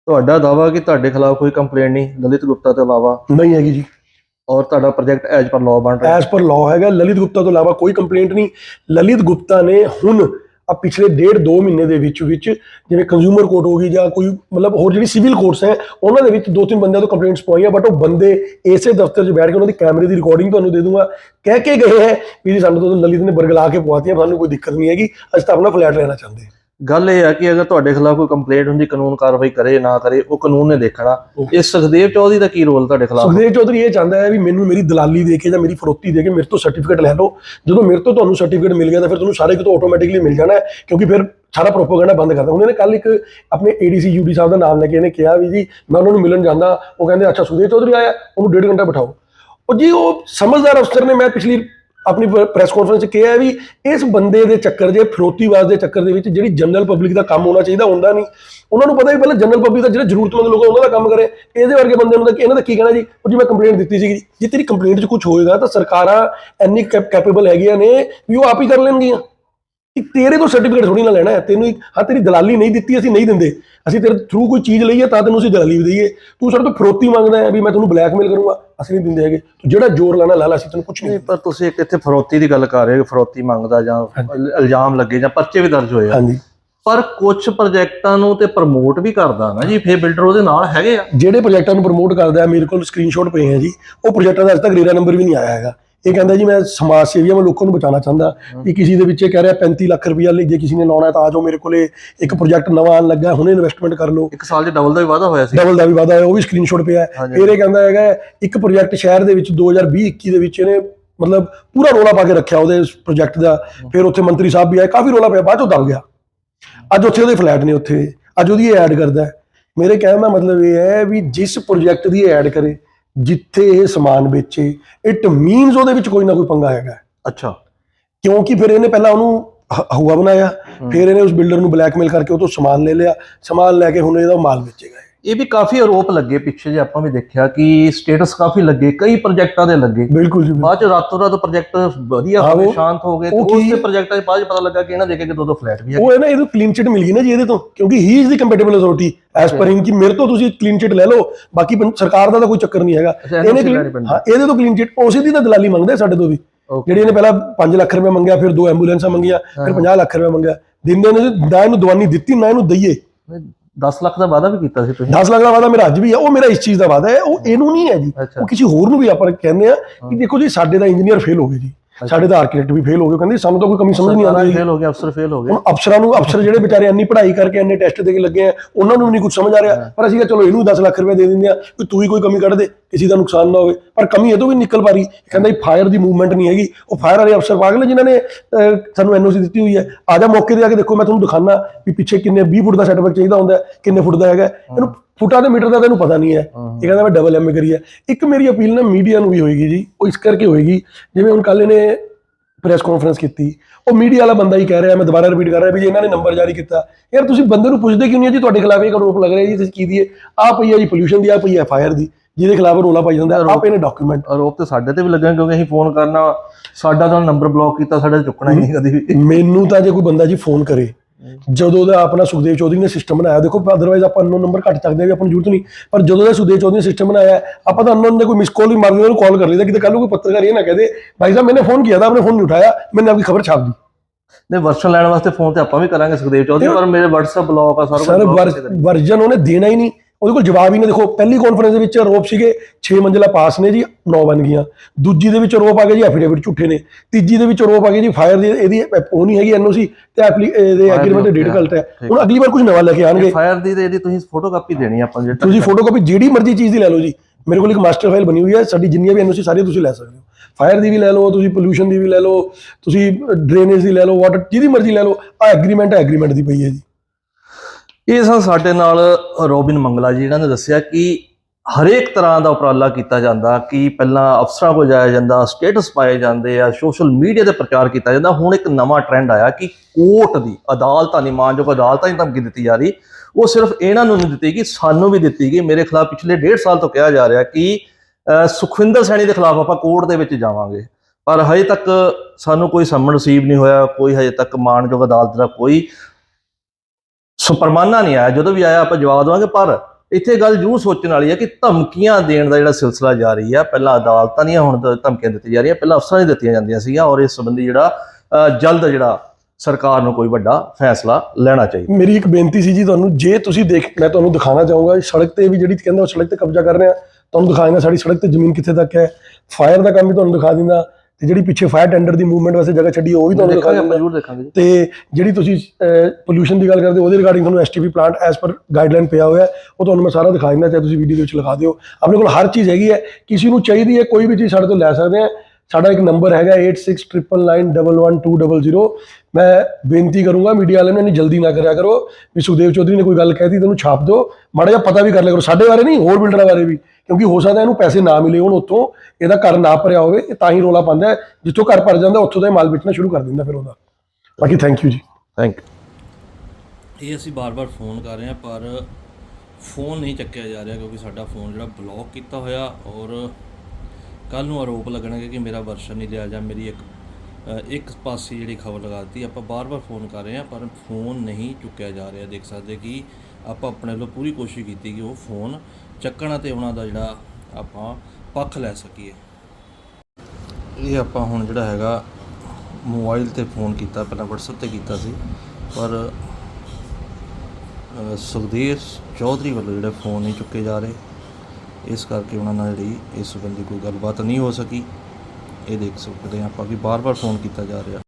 ਤੁਹਾਡਾ ਦਾਵਾ ਕਿ ਤੁਹਾਡੇ ਖਿਲਾਫ ਕੋਈ ਕੰਪਲੇਂਟ ਨਹੀਂ ਲਲਿਤ ਗੁਪਤਾ ਤੋਂ ਇਲਾਵਾ? ਨਹੀਂ ਹੈਗੀ ਜੀ। ਔਰ ਤੁਹਾਡਾ ਪ੍ਰੋਜੈਕਟ ਐਜ਼ ਪਰ ਲਾਅ ਬਣ ਰਿਹਾ? ਐਸ ਪਰ ਲਾਅ ਹੈਗਾ ਲਲਿਤ ਗੁਪਤਾ ਤੋਂ ਇਲਾਵਾ ਕੋਈ ਕੰਪਲੇਂਟ ਨਹੀਂ। ਲਲਿਤ ਗੁਪਤਾ ਨੇ ਹੁਣ ਆ ਪਿਛਲੇ ਡੇਢ 2 ਮਹੀਨੇ ਦੇ ਵਿੱਚ ਵਿੱਚ ਜਿਵੇਂ ਕੰਜ਼ਿਊਮਰ ਕੋਰਟ ਹੋ ਗਈ ਜਾਂ ਕੋਈ ਮਤਲਬ ਹੋਰ ਜਿਹੜੀ ਸਿਵਲ ਕੋਰਟਸ ਹੈ ਉਹਨਾਂ ਦੇ ਵਿੱਚ ਦੋ ਤਿੰਨ ਬੰਦਿਆਂ ਤੋਂ ਕੰਪਲੇਂਟਸ ਪਵਾਈਆਂ ਬਟ ਉਹ ਬੰਦੇ ਇਸੇ ਦਫ਼ਤਰ 'ਚ ਬੈਠ ਕੇ ਉਹਨਾਂ ਦੀ ਕੈਮਰੇ ਦੀ ਰਿਕਾਰਡਿੰਗ ਤੁਹਾਨੂੰ ਦੇ ਦੂੰਗਾ। ਕਹਿ ਕੇ ਗਏ ਹੈ ਵੀ ਜੀ ਸਾਨੂੰ ਤਾਂ ਲਲਿਤ ਨੇ ਬਰਗਲਾ ਕੇ ਪਵਾਤੀਆਂ ਸਾਨੂੰ ਕੋਈ ਦਿੱਕਤ ਨਹੀਂ ਹੈਗੀ। ਅਸੀਂ ਤਾਂ ਆਪਣਾ ਫਲੈਟ ਲੈਣਾ ਚਾਹੁੰਦੇ ਹਾਂ। ਗੱਲ ਇਹ ਹੈ ਕਿ ਅਗਰ ਤੁਹਾਡੇ ਖਿਲਾਫ ਕੋਈ ਕੰਪਲੇਂਟ ਹੁੰਦੀ ਕਾਨੂੰਨ ਕਾਰਵਾਈ ਕਰੇ ਨਾ ਕਰੇ ਉਹ ਕਾਨੂੰਨ ਨੇ ਦੇਖਣਾ। ਇਸ ਸੁਖਦੇਵ ਚੌਧਰੀ ਦਾ ਕੀ ਰੋਲ ਤੁਹਾਡੇ ਖਿਲਾਫ? ਸੁਖਦੇਵ ਚੌਧਰੀ ਇਹ ਚਾਹੁੰਦਾ ਹੈ ਵੀ ਮੈਨੂੰ ਮੇਰੀ ਦਲਾਲੀ ਦੇ ਕੇ ਜਾਂ ਮੇਰੀ ਫਰੋਤੀ ਦੇ ਕੇ ਮੇਰੇ ਤੋਂ ਸਰਟੀਫਿਕੇਟ ਲੈ ਲਓ। ਜਦੋਂ ਮੇਰੇ ਤੋਂ ਤੁਹਾਨੂੰ ਸਰਟੀਫਿਕੇਟ ਮਿਲ ਗਿਆ ਤਾਂ ਫਿਰ ਤੁਹਾਨੂੰ ਸਾਰੇ ਕਿਤੋਂ ਆਟੋਮੈਟਿਕਲੀ ਮਿਲ ਜਾਣਾ ਹੈ ਕਿਉਂਕਿ ਫਿਰ ਸਾਰਾ ਪ੍ਰੋਪਾਗੈਂਡਾ ਬੰਦ ਕਰਦਾ ਉਹਨੇ ਨੇ ਕੱਲ ਇੱਕ ਆਪਣੇ ਏਡੀਸੀ ਯੂਡੀ ਸਾਹਿਬ ਦਾ ਨਾਮ ਲੈ ਕੇ ਇਹਨੇ ਕਿਹਾ ਵੀ ਜੀ ਮੈਂ ਉਹਨਾਂ ਨੂੰ ਮਿਲਣ ਜਾਂਦਾ ਉਹ ਕਹਿੰਦੇ ਅੱਛਾ ਸੁਖਦੇਵ ਚੌਧਰੀ ਆਇਆ ਉਹਨੂੰ ਡੇਢ ਘੰਟਾ ਬਿਠਾਓ। ਉਹ ਜੀ ਉਹ ਸਮਝਦਾਰ ਅਫਸਰ ਨੇ ਮੈਂ ਪਿਛਲੀ ਆਪਣੀ ਪ੍ਰੈਸ ਕਾਨਫਰੰਸ 'ਚ ਕਿਹਾ ਹੈ ਵੀ ਇਸ ਬੰਦੇ ਦੇ ਚੱਕਰ ਜੇ ਫਰੋਤੀਵਾਦ ਦੇ ਚੱਕਰ ਦੇ ਵਿੱਚ ਜਿਹੜੀ ਜਨਰਲ ਪਬਲਿਕ ਦਾ ਕੰਮ ਹੋਣਾ ਚਾਹੀਦਾ, ਹੁੰਦਾ ਨਹੀਂ। ਉਹਨਾਂ ਨੂੰ ਪਤਾ ਵੀ ਪਹਿਲਾਂ ਜਨਰਲ ਪਬਲਿਕ ਦਾ ਜਿਹੜਾ ਜ਼ਰੂਰਤਮੰਦ ਲੋਕ ਉਹਨਾਂ ਦਾ ਕੰਮ ਕਰੇ। ਇਹਦੇ ਵਰਗੇ ਬੰਦੇ ਨੂੰ ਤਾਂ ਇਹਨਾਂ ਦਾ ਕੀ ਕਹਿਣਾ ਜੀ? ਉਹ ਜੀ ਮੈਂ ਕੰਪਲੇਂਟ ਦਿੱਤੀ ਸੀਗੀ ਜੇ। ਤੇਰੀ ਕੰਪਲੇਂਟ 'ਚ ਕੁਝ ਹੋਏਗਾ ਤਾਂ ਸਰਕਾਰਾਂ ਇੰਨੀ ਕੈਪੇਬਲ ਹੈਗੀਆਂ ਨੇ ਵੀ ਉਹ ਆਪ ਹੀ ਕਰ ਲੈਣਗੀਆਂ। ਕਿ ਤੇਰੇ ਤੋਂ ਸਰਟੀਫਿਕੇਟ ਥੋੜੀ ਨਾ ਲੈਣਾ ਹੈ ਤੈਨੂੰ ਇੱਕ ਹਾਂ ਤੇਰੀ ਦਲਾਲੀ ਨਹੀਂ ਦਿੱਤੀ ਅਸੀਂ ਨਹੀਂ ਦਿੰਦੇ। ਅਸੀਂ ਤੇਰੇ ਥਰੂ ਕੋਈ ਚੀਜ਼ ਲਈ ਹੈ ਤਾਂ ਤੈਨੂੰ ਅਸੀਂ ਦਲਾਲੀ ਦਈਏ। ਤੂੰ ਸਾਡੇ ਤੋਂ ਫਰੋਤੀ ਮੰਗਦਾ ਹੈ ਵੀ ਮੈਂ ਤੁਹਾਨੂੰ ਬਲੈਕਮੇਲ ਕਰੂੰਗਾ ਅਸੀਂ ਨਹੀਂ ਦਿੰਦੇ ਹੈਗੇ। ਤੂੰ ਜਿਹੜਾ ਜ਼ੋਰ ਲਾਣਾ ਲਾ ਲਾ ਅਸੀਂ ਤੈਨੂੰ ਕੁਝ ਨਹੀਂ ਨਹੀਂ ਪਰ ਤੁਸੀਂ ਇੱਕ ਇੱਥੇ ਫਰੋਤੀ ਦੀ ਗੱਲ ਕਰ ਰਹੇ ਹੋ ਫਰੋਤੀ ਮੰਗਦਾ ਜਾਂ ਇਲ- ਇਲਜ਼ਾਮ ਲੱਗੇ ਜਾਂ ਪਰਚੇ ਵੀ ਦਰਜ ਹੋਏ ਆ। ਹਾਂਜੀ। ਪਰ ਕੁਝ ਪ੍ਰੋਜੈਕਟਾਂ ਨੂੰ ਤੇ ਪ੍ਰਮੋਟ ਵੀ ਕਰਦਾ ਨਾ ਜੀ ਫੇਰ ਬਿਲਡਰ ਉਹਦੇ ਨਾਲ ਹੈਗੇ ਆ। ਜਿਹੜੇ ਪ੍ਰੋਜੈਕਟਾਂ ਨੂੰ ਪ੍ਰਮੋਟ ਕਰਦਾ ਹੈ ਮੇਰੇ ਕੋਲ ਸਕਰੀਨਸ਼ਾਟ ਪਏ ਹੈ ਜੀ ਉਹ ਪ੍ਰੋਜੈਕਟਾਂ ਦਾ ਅਜੇ ਤੱਕ ਰੇਰਾ ਨੰਬਰ ਵੀ ਨਹੀਂ ਆਇਆ ਹੈਗਾ। ਇਹ ਕਹਿੰਦਾ ਜੀ ਮੈਂ ਸਮਾਜ ਸੇਵੀ ਹਾਂ ਮੈਂ ਲੋਕਾਂ ਨੂੰ ਬਚਾਉਣਾ ਚਾਹੁੰਦਾ। ਕਿ ਕਿਸੇ ਦੇ ਵਿੱਚ ਇਹ ਕਹਿ ਰਿਹਾ 35 ਲੱਖ ਰੁਪਇਆ ਲਈ ਜੇ ਕਿਸੇ ਨੇ ਲਾਉਣਾ ਤਾਂ ਆ ਜਾਓ ਮੇਰੇ ਕੋਲੇ। ਇੱਕ ਪ੍ਰੋਜੈਕਟ ਨਵਾਂ ਆਉਣ ਲੱਗਾ ਹੁਣੇ ਇਨਵੈਸਟਮੈਂਟ ਕਰ ਲਓ। ਇੱਕ ਸਾਲ 'ਚ ਡਬਲ ਦਾ ਵੀ ਵਾਅਦਾ ਹੋਇਆ ਸੀ। ਡਬਲ ਦਾ ਵੀ ਵਾਦਾ ਹੈ ਉਹ ਵੀ ਸਕਰੀਨਸ਼ਾਟ ਪਿਆ ਹੈ। ਫਿਰ ਇਹ ਕਹਿੰਦਾ ਹੈਗਾ ਇੱਕ ਪ੍ਰੋਜੈਕਟ ਸ਼ਹਿਰ ਦੇ ਵਿੱਚ 2020-21 ਦੇ ਵਿੱਚ ਇਹਨੇ ਮਤਲਬ ਪੂਰਾ ਰੋਲਾ ਪਾ ਕੇ ਰੱਖਿਆ ਉਹਦੇ ਪ੍ਰੋਜੈਕਟ ਦਾ। ਫਿਰ ਉੱਥੇ ਮੰਤਰੀ ਸਾਹਿਬ ਵੀ ਆਏ ਕਾਫੀ ਰੋਲਾ ਪਿਆ ਬਾਅਦ ਚੋਂ ਦਬ ਗਿਆ। ਅੱਜ ਉੱਥੇ ਉਹਦੇ ਫਲੈਟ ਨੇ ਉੱਥੇ। ਅੱਜ ਉਹਦੀ ਐਡ ਕਰਦਾ। ਮੇਰੇ ਕਹਿਣ ਦਾ ਮਤਲਬ ਇਹ ਹੈ ਵੀ ਜਿਸ ਪ੍ਰੋਜੈਕਟ ਦੀ ਐਡ ਕਰੇ ਜਿੱਥੇ ਇਹ ਸਮਾਨ ਵੇਚੇ ਇਟ ਮੀਨਸ ਉਹਦੇ ਵਿੱਚ ਕੋਈ ਨਾ ਕੋਈ ਪੰਗਾ ਹੈਗਾ। ਅੱਛਾ। ਕਿਉਂਕਿ ਫਿਰ ਇਹਨੇ ਪਹਿਲਾਂ ਉਹਨੂੰ ਹ- ਹਊਆ ਬਣਾਇਆ ਫਿਰ ਇਹਨੇ ਉਸ ਬਿਲਡਰ ਨੂੰ ਬਲੈਕਮੇਲ ਕਰਕੇ ਉਹ ਤੋਂ ਸਮਾਨ ਲੈ ਲਿਆ। ਸਮਾਨ ਲੈ ਕੇ ਹੁਣ ਇਹਦਾ ਮਾਲ ਵੇਚੇਗਾ ਇਹ। ਵੀ ਕਾਫੀ ਆਰੋਪ ਲੱਗੇ ਪਿੱਛੇ ਜੇ ਆਪਾਂ ਵੀ ਦੇਖਿਆ ਕਿ ਸਟੇਟਸ ਕਾਫੀ ਲੱਗੇ ਕਈ ਪ੍ਰੋਜੈਕਟਾਂ ਦੇ ਲੱਗੇ ਬਿਲਕੁਲ ਜੀ। ਬਾਅਦ ਚ ਰਾਤੋਂ ਰਾਤ ਪ੍ਰੋਜੈਕਟ ਵਧੀਆ ਹਾਂ, ਗਏ ਸ਼ਾਂਤ ਹੋ ਗਏ ਉਸ ਦੇ ਪ੍ਰੋਜੈਕਟਾਂ 'ਚ ਬਾਅਦ ਪਤਾ ਲੱਗਾ ਕਿ ਇਹਨਾਂ ਦੇ ਕੇ ਦੋ ਦੋ ਫਲੈਟ ਵੀ ਹੈ ਉਹ ਹੈ ਨਾ ਇਹਨੂੰ ਕਲੀਨ ਚਿਟ ਮਿਲ ਗਈ ਨਾ ਜੀ ਇਹਦੇ ਤੋਂ ਕਿਉਂਕਿ he is the compatible authority as per him ਕਿ ਮੇਰੇ ਤੋਂ ਤੁਸੀਂ ਕਲੀਨ ਚਿਟ ਲੈ ਲਓ ਬਾਕੀ ਸਰਕਾਰ ਦਾ ਤਾਂ ਕੋਈ ਚੱਕਰ ਨਹੀਂ ਹੈਗਾ ਇਹਨੇ। ਹਾਂ ਇਹਦੇ ਤੋਂ ਕਲੀਨ ਚਿਟ ਉਸੇ ਦੀ ਤਾਂ ਦਲਾਲੀ ਮੰਗਦੇ ਸਾਡੇ ਤੋਂ ਵੀ. ਜਿਹੜੀ ਇਹਨੇ ਪਹਿਲਾਂ 5 ਲੱਖ ਰੁਪਏ ਮੰਗਿਆ ਫਿਰ ਦੋ ਐਂਬੂਲੈਂਸਾਂ ਮੰਗੀਆਂ ਫਿਰ 50 ਲੱਖ ਰੁਪਏ ਮੰਗਿਆ ਦਿੰਦੇ ਨੇ ਨਾ ਇਹਨੂੰ ਦਵਾਨੀ ਦਿੱਤੀ ਨਾ ਇਹਨੂੰ ਦਈਏ 10 ਲੱਖ ਦਾ ਵਾਅਦਾ ਵੀ ਕੀਤਾ ਸੀ ਤੁਸੀਂ? 10 ਲੱਖ ਦਾ ਵਾਦਾ ਮੇਰਾ ਅੱਜ ਵੀ ਹੈ ਉਹ ਮੇਰਾ ਇਸ ਚੀਜ਼ ਦਾ ਵਾਦਾ ਹੈ ਉਹ ਇਹਨੂੰ ਨਹੀਂ ਹੈ ਜੀ। ਉਹ ਕਿਸੇ ਹੋਰ ਨੂੰ ਵੀ ਆਪਾਂ ਕਹਿੰਦੇ ਆ ਕਿ ਦੇਖੋ ਜੀ ਸਾਡੇ ਦਾ ਇੰਜੀਨੀਅਰ ਫੇਲ ਹੋ ਗਏ ਜੀ। ਸਾਡੇ ਦਾ ਆਰਕੀਟੈਕਟ ਵੀ ਫੇਲ ਹੋ ਗਏ ਕਹਿੰਦੇ ਸਾਨੂੰ ਤਾਂ ਕੋਈ ਕਮੀ ਸਮਝ ਨਹੀਂ ਆਉਂਦੀ। ਫੇਲ ਹੋ ਗਿਆ ਅਫਸਰ ਫੇਲ ਹੋ ਗਏ। ਹੁਣ ਅਫਸਰਾਂ ਨੂੰ ਅਫਸਰ ਜਿਹੜੇ ਵਿਚਾਰੇ ਇੰਨੀ ਪੜ੍ਹਾਈ ਕਰਕੇ ਇੰਨੇ ਟੈਸਟ ਦੇ ਕੇ ਲੱਗੇ ਆ ਉਹਨਾਂ ਨੂੰ ਵੀ ਨਹੀਂ ਕੁਝ ਸਮਝ ਆ ਰਿਹਾ। ਪਰ ਅਸੀਂ ਕਿਹਾ ਚਲੋ ਇਹਨੂੰ 10 ਲੱਖ ਰੁਪਏ ਦੇ ਦਿੰਦੇ ਆ ਕਿ ਤੂੰ ਹੀ ਕੋਈ ਕਮੀ ਕੱਢ ਦੇ। ਕਿਸੇ ਦਾ ਨੁਕਸਾਨ ਨਾ ਹੋਵੇ। ਪਰ ਕਮੀ ਇਹ ਤੋਂ ਵੀ ਨਿਕਲ ਪਾ ਰਹੀ। ਕਹਿੰਦਾ ਇਹ ਫਾਇਰ ਦੀ ਮੂਵਮੈਂਟ ਨਹੀਂ ਹੈਗੀ। ਉਹ ਫਾਇਰ ਵਾਲੇ ਅਫਸਰ ਪਾਗਲ ਨੇ ਜਿਨ੍ਹਾਂ ਨੇ ਸਾਨੂੰ ਐਨਓਸੀ ਦਿੱਤੀ ਹੋਈ ਹੈ। ਆ ਜਾ ਮੌਕੇ ਤੇ ਆ ਕੇ ਦੇਖੋ ਮੈਂ ਤੁਹਾਨੂੰ ਦਿਖਾਣਾ ਵੀ ਪਿੱਛੇ ਕਿੰਨੇ 20 ਫੁੱਟ ਦਾ ਸੈਟਅਪ ਚਾਹੀਦਾ ਹੁੰਦਾ ਕਿੰਨੇ ਫੁੱਟ ਦਾ ਹੈਗਾ ਇਹਨੂੰ ਫੁੱਟਾਂ ਦੇ ਮੀਟਰ ਦਾ ਤੈਨੂੰ ਪਤਾ ਨਹੀਂ ਹੈ। ਇਹ ਕਹਿੰਦਾ ਮੈਂ ਡਬਲ ਐਮਏ ਕਰੀ ਹੈ। ਇੱਕ ਮੇਰੀ ਅਪੀਲ ਨਾ ਮੀਡੀਆ ਨੂੰ ਵੀ ਹੋਏਗੀ ਜੀ। ਉਹ ਇਸ ਕਰਕੇ ਹੋਏਗੀ। ਜਿਵੇਂ ਹੁਣ ਕੱਲ ਇਹਨੇ ਪ੍ਰੈਸ ਕਾਨਫਰੰਸ ਕੀਤੀ। ਉਹ ਮੀਡੀਆ ਵਾਲਾ ਬੰਦਾ ਹੀ ਕਹਿ ਰਿਹਾ ਮੈਂ ਦੁਬਾਰਾ ਰਿਪੀਟ ਕਰ ਰਿਹਾ ਵੀ ਜੀ ਇਹਨਾਂ ਨੇ ਨੰਬਰ ਜਾਰੀ ਕੀਤਾ। ਯਾਰ ਤੁਸੀਂ ਬੰਦੇ ਨੂੰ ਪੁੱਛਦੇ ਕਿਉਂ ਨਹੀਂ ਜੀ? ਤੁਹਾਡੇ ਖਿਲਾਫ ਇਹ ਆਰੋਪ ਲੱਗ ਰਿਹਾ ਜੀ ਤੁਸੀਂ ਕੀ ਦੀਏ? ਆ ਪਈ ਹੈ ਜੀ ਪੋਲੂਸ਼ਨ ਦੀ ਆ ਪਈ ਹੈ ਫਾਇਰ ਦੀ। ਜਿਹਦੇ ਖਿਲਾਫ ਰੋਲਾ ਪਾਈ ਜਾਂਦਾ ਆਪ ਇਹਨੇ ਡਾਕੂਮੈਂਟ ਆਰੋਪ ਤੇ ਸਾਡੇ ਤੇ ਵੀ ਲੱਗਾ ਕਿਉਂਕਿ ਅਸੀਂ ਫੋਨ ਕਰਨਾ ਸਾਡਾ ਤਾਂ ਨੰਬਰ ਬਲੌਕ ਕੀਤਾ ਸਾਡਾ ਚੁੱਕਣਾ ਹੀ ਨਹੀਂ ਕਦੀ ਮੈਨੂੰ ਤਾਂ ਜੇ ਕੋਈ ਬੰਦਾ ਜੀ ਫੋਨ ਕਰੇ ਜਦੋਂ ਦਾ ਆਪਣਾ ਸੁਖਦੇਵ ਚੌਧਰੀ ਨੇ ਸਿਸਟਮ ਬਣਾਇਆ ਦੇਖੋ ਅਦਰਵਾਇਜ਼ ਆਪਾਂ ਅਨਨੋਨ ਨੰਬਰ ਕੱਟ ਸਕਦੇ ਵੀ ਆਪਾਂ ਜ਼ਰੂਰਤ ਨਹੀਂ ਪਰ ਜਦੋਂ ਦਾ ਸੁਖਦੇਵ ਚੌਧਰੀ ਨੇ ਸਿਸਟਮ ਬਣਾਇਆ ਆਪਾਂ ਤਾਂ ਅਨਨੋਨ ਦੇ ਕੋਈ ਮਿਸ ਕਾਲ ਹੀ ਮਾਰ ਦਿੰਦੇ ਉਹਨੂੰ ਕਾਲ ਕਰ ਲਈਦਾ ਕਿਤੇ ਕੱਲ ਨੂੰ ਕੋਈ ਪੱਤਰਕਾਰ ਇਹ ਨਾ ਕਹਦੇ ਭਾਈ ਸਾਹਿਬ ਮੈਨੇ ਫੋਨ ਕੀਤਾ ਤਾਂ ਆਪਨੇ ਫੋਨ ਨਹੀਂ ਉਠਾਇਆ ਮੈਨੇ ਆਪਕੀ ਖਬਰ ਛਾਪ ਦੀ ਨੇ ਵਰਸ਼ਨ ਲੈਣ ਵਾਸਤੇ ਫੋਨ ਤੇ ਆਪਾਂ ਵੀ ਕਰਾਂਗੇ ਸੁਖਦੇਵ ਚੌਧਰੀ ਪਰ ਮੇਰੇ WhatsApp ਬਲੌਕ ਆ ਸਰ ਵਰਜਨ ਉਹਨੇ ਦੇਣਾ ਹੀ ਨਹੀਂ। ਉਹਦੇ ਕੋਲ ਜਵਾਬ ਹੀ ਨਹੀਂ ਦੇਖੋ। ਪਹਿਲੀ ਕਾਨਫਰੰਸ ਦੇ ਵਿੱਚ ਆਰੋਪ ਸੀਗੇ 6 ਮੰਜ਼ਿਲਾ ਪਾਸ ਨੇ ਜੀ 9 ਬਣ ਗਈਆਂ। ਦੂਜੀ ਦੇ ਵਿੱਚ ਆਰੋਪ ਆ ਗਏ ਜੀ ਐਫੀਡੇਵਿਟ ਝੂਠੇ ਨੇ। ਤੀਜੀ ਦੇ ਵਿੱਚ ਆਰੋਪ ਆ ਗਏ ਜੀ ਫਾਇਰ ਦੀ ਇਹਦੀ ਉਹ ਨਹੀਂ ਹੈਗੀ ਐਨਓਸੀ ਤੇ ਐਪਲੀ ਇਹਦੇ ਐਗਰੀਮੈਂਟ ਦੀ ਡੇਟ ਗਲਤ ਹੈ। ਹੁਣ ਅਗਲੀ ਵਾਰ ਕੁਝ ਨਵਾਂ ਲੈ ਕੇ ਆਣਗੇ। ਫਾਇਰ ਦੀ ਤੇ ਇਹਦੀ ਤੁਸੀਂ ਫੋਟੋ ਕਾਪੀ ਦੇਣੀ ਆਪਾਂ ਜਿਹੜਾ ਤੁਸੀਂ ਫੋਟੋ ਕਾਪੀ ਜਿਹੜੀ ਮਰਜ਼ੀ ਚੀਜ਼ ਦੀ ਲੈ ਲਓ ਜੀ। ਮੇਰੇ ਕੋਲ ਇੱਕ ਮਾਸਟਰ ਫਾਈਲ ਬਣੀ ਹੋਈ ਹੈ ਸਾਡੀ ਜਿੰਨੀਆਂ ਵੀ ਐਨਓਸੀ ਸਾਰੀਆਂ ਤੁਸੀਂ ਲੈ ਸਕਦੇ ਹੋ। ਫਾਇਰ ਦੀ ਵੀ ਲੈ ਲਓ ਤੁਸੀਂ ਪੋਲੂਸ਼ਨ ਦੀ ਵੀ ਲੈ ਲਓ ਤੁਸੀਂ ਡਰੇਨੇਜ ਦੀ ਲੈ ਲਓ ਵਾਟਰ ਜਿਹਦੀ ਮਰਜ਼ੀ ਲੈ ਲਓ ਆ ਐਗਰੀਮੈਂਟ ਐਗਰੀਮੈਂਟ ਦੀ ਪਈ ਹੈ ਜੀ। ਇਹ ਸਨ ਸਾਡੇ ਨਾਲ ਰੋਬਿਨ ਮੰਗਲਾ ਜੀ ਇਹਨਾਂ ਨੇ ਦੱਸਿਆ ਕਿ ਹਰੇਕ ਤਰ੍ਹਾਂ ਦਾ ਉਪਰਾਲਾ ਕੀਤਾ ਜਾਂਦਾ, ਕਿ ਪਹਿਲਾਂ ਅਫਸਰਾਂ ਕੋਲ ਜਾਇਆ ਜਾਂਦਾ ਸਟੇਟਸ ਪਾਏ ਜਾਂਦੇ ਆ ਸੋਸ਼ਲ ਮੀਡੀਆ ਤੇ ਪ੍ਰਚਾਰ ਕੀਤਾ ਜਾਂਦਾ। ਹੁਣ ਇੱਕ ਨਵਾਂ ਟ੍ਰੈਂਡ ਆਇਆ ਕਿ ਕੋਰਟ ਦੀ ਅਦਾਲਤਾਂ ਦੀ ਮਾਨਯੋਗ ਅਦਾਲਤਾਂ ਦੀ ਧਮਕੀ ਦਿੱਤੀ ਜਾ ਰਹੀ। ਉਹ ਸਿਰਫ ਇਹਨਾਂ ਨੂੰ ਨਹੀਂ ਦਿੱਤੀ ਗਈ, ਸਾਨੂੰ ਵੀ ਦਿੱਤੀ ਗਈ। ਮੇਰੇ ਖਿਲਾਫ ਪਿਛਲੇ ਡੇਢ ਸਾਲ ਤੋਂ ਕਿਹਾ ਜਾ ਰਿਹਾ ਕਿ ਸੁਖਵਿੰਦਰ ਸੈਣੀ ਦੇ ਖਿਲਾਫ ਆਪਾਂ ਕੋਰਟ ਦੇ ਵਿੱਚ ਜਾਵਾਂਗੇ। ਪਰ ਹਜੇ ਤੱਕ ਸਾਨੂੰ ਕੋਈ ਸੰਮਣ ਨਸੀਬ ਨਹੀਂ ਹੋਇਆ, ਕੋਈ ਹਜੇ ਤੱਕ ਮਾਨਯੋਗ ਅਦਾਲਤ ਦਾ ਕੋਈ ਸੁਪਰਮਾਨਾ ਨਹੀਂ ਆਇਆ ਜਦੋਂ ਵੀ ਆਇਆ ਆਪਾਂ ਜਵਾਬ ਦੇਵਾਂਗੇ ਪਰ ਇੱਥੇ ਗੱਲ ਜ਼ਰੂਰ ਸੋਚਣ ਵਾਲੀ ਹੈ ਕਿ ਧਮਕੀਆਂ ਦੇਣ ਦਾ ਜਿਹੜਾ ਸਿਲਸਿਲਾ ਜਾਰੀ ਹੈ ਪਹਿਲਾਂ ਅਦਾਲਤਾਂ ਦੀਆਂ ਹੁਣ ਧਮਕੀਆਂ ਦਿੱਤੀਆਂ ਜਾ ਰਹੀਆਂ ਪਹਿਲਾਂ ਅਫਸਰਾਂ ਦੀਆਂ ਦਿੱਤੀਆਂ ਜਾਂਦੀਆਂ ਸੀਗੀਆਂ ਔਰ ਇਸ ਸੰਬੰਧੀ ਜਿਹੜਾ ਅਹ, ਜਲਦ ਜਿਹੜਾ ਸਰਕਾਰ ਨੂੰ ਕੋਈ ਵੱਡਾ ਫੈਸਲਾ ਲੈਣਾ ਚਾਹੀਦਾ। ਮੇਰੀ ਇੱਕ ਬੇਨਤੀ ਸੀ ਜੀ ਤੁਹਾਨੂੰ ਜੇ ਤੁਸੀਂ ਦੇਖ ਮੈਂ ਤੁਹਾਨੂੰ ਦਿਖਾਣਾ ਚਾਹੂੰਗਾ ਸੜਕ ਤੇ ਵੀ ਜਿਹੜੀ ਕਹਿੰਦਾ ਸੜਕ ਤੇ ਕਬਜ਼ਾ ਕਰ ਰਹੇ ਆ ਤੁਹਾਨੂੰ ਦਿਖਾਏਗਾ ਸਾਡੀ ਸੜਕ ਤੇ ਜ਼ਮੀਨ ਕਿੱਥੇ ਤੱਕ ਹੈ ਫਾਇਰ ਦਾ ਕੰਮ ਵੀ ਤੁਹਾਨੂੰ ਦਿਖਾ ਦਿੰਦਾ ਤੇ ਜਿਹੜੀ ਪਿੱਛੇ ਫਾਇਰ ਟੈਂਡਰ ਦੀ ਮੂਵਮੈਂਟ ਵਾਸਤੇ ਜਗ੍ਹਾ ਛੱਡੀ ਉਹ ਵੀ ਤੁਹਾਨੂੰ ਦਿਖਾ ਦੇਖਾਂਗੇ ਆਪਾਂ ਜ਼ਰੂਰ ਦੇਖਾਂਗੇ। ਤੇ ਜਿਹੜੀ ਤੁਸੀਂ ਪੋਲੂਸ਼ਨ ਦੀ ਗੱਲ ਕਰਦੇ ਉਹਦੇ ਰਿਗਾਰਡਿੰਗ ਤੁਹਾਨੂੰ STP plant as per guideline ਪਿਆ ਹੋਇਆ ਉਹ ਤੁਹਾਨੂੰ ਮੈਂ ਸਾਰਾ ਦਿਖਾ ਦਿੰਦਾ ਚਾਹੇ ਤੁਸੀਂ ਵੀਡੀਓ ਦੇ ਵਿੱਚ ਲਗਾ ਦਿਓ। ਆਪਣੇ ਕੋਲ ਹਰ ਚੀਜ਼ ਹੈਗੀ ਹੈ। ਕਿਸੇ ਨੂੰ ਚਾਹੀਦੀ ਹੈ ਕੋਈ ਵੀ ਚੀਜ਼ ਸਾਡੇ ਤੋਂ ਲੈ ਸਕਦੇ ਆ ਸਾਡਾ ਇੱਕ ਨੰਬਰ ਹੈਗਾ 8699911200 ਮੈਂ ਬੇਨਤੀ ਕਰੂੰਗਾ ਮੀਡੀਆ ਵਾਲਿਆਂ ਨੂੰ ਇੰਨੀ ਜਲਦੀ ਨਾ ਕਰਿਆ ਕਰੋ ਵੀ ਸੁਖਦੇਵ ਚੌਧਰੀ ਨੇ ਕੋਈ ਗੱਲ ਕਹਿਤੀ ਤੈਨੂੰ ਛਾਪ ਦਿਓ। ਮਾੜਾ ਜਿਹਾ ਪਤਾ ਵੀ ਕਰ ਲਿਆ ਕਰੋ। ਸਾਡੇ ਬਾਰੇ ਨਹੀਂ ਹੋਰ ਬਿਲਡਰਾਂ ਬਾਰੇ ਵੀ। ਕਿਉਂਕਿ ਹੋ ਸਕਦਾ ਇਹਨੂੰ ਪੈਸੇ ਨਾ ਮਿਲੇ ਹੋਣ ਉੱਥੋਂ ਇਹਦਾ ਘਰ ਨਾ ਭਰਿਆ ਹੋਵੇ ਇਹ ਤਾਂ ਹੀ ਰੋਲਾ ਪਾਉਂਦਾ। ਜਿੱਥੋਂ ਘਰ ਭਰ ਜਾਂਦਾ ਉੱਥੋਂ ਦਾ ਹੀ ਮਾਲ ਵੇਚਣਾ ਸ਼ੁਰੂ ਕਰ ਦਿੰਦਾ ਫਿਰ ਉਹਦਾ। ਬਾਕੀ ਥੈਂਕ ਯੂ ਜੀ। ਥੈਂਕ ਯੂ ਇਹ ਅਸੀਂ ਬਾਰ-ਬਾਰ ਫੋਨ ਕਰ ਰਹੇ ਹਾਂ ਪਰ ਫੋਨ ਨਹੀਂ ਚੱਕਿਆ ਜਾ ਰਿਹਾ ਕਿਉਂਕਿ ਸਾਡਾ ਫੋਨ ਜਿਹੜਾ ਬਲੌਕ ਕੀਤਾ ਹੋਇਆ ਔਰ ਕੱਲ ਨੂੰ ਆਰੋਪ ਲੱਗਣਗੇ ਕਿ ਮੇਰਾ ਵਰਸ਼ਨ ਨਹੀਂ ਲਿਆ ਜਾਂ ਮੇਰੀ ਇੱਕ ਇੱਕ ਪਾਸੇ ਜਿਹੜੀ ਖਬਰ ਲਗਾ ਦਿੱਤੀ। ਆਪਾਂ ਬਾਰ-ਬਾਰ ਫੋਨ ਕਰ ਰਹੇ ਹਾਂ ਪਰ ਫੋਨ ਨਹੀਂ ਚੁੱਕਿਆ ਜਾ ਰਿਹਾ। ਦੇਖ ਸਕਦੇ ਕਿ ਆਪਾਂ ਆਪਣੇ ਵੱਲੋਂ ਪੂਰੀ ਕੋਸ਼ਿਸ਼ ਕੀਤੀ ਕਿ ਉਹ ਫੋਨ ਚੱਕਣਾ ਤੇ ਉਹਨਾਂ ਦਾ ਜਿਹੜਾ ਆਪਾਂ ਪੱਖ ਲੈ ਸਕੀਏ। ਇਹ ਆਪਾਂ ਹੁਣ ਜਿਹੜਾ ਹੈਗਾ ਮੋਬਾਈਲ ਤੇ ਫੋਨ ਕੀਤਾ ਪਹਿਲਾਂ WhatsApp ਤੇ ਕੀਤਾ ਸੀ। ਪਰ ਅ, ਚੌਧਰੀ ਵੱਲੋਂ ਜਿਹੜੇ ਫੋਨ ਨਹੀਂ ਚੁੱਕੇ ਜਾ ਰਹੇ। ਇਸ ਕਰਕੇ ਉਹਨਾਂ ਨਾਲ ਜਿਹੜੀ ਇਸ ਸੰਬੰਧੀ ਕੋਈ ਗੱਲਬਾਤ ਨਹੀਂ ਹੋ ਸਕੀ। ਇਹ ਦੇਖ ਸਕਦੇ ਹਾਂ ਆਪਾਂ ਕਿ ਬਾਰ-ਬਾਰ ਫੋਨ ਕੀਤਾ ਜਾ ਰਿਹਾ।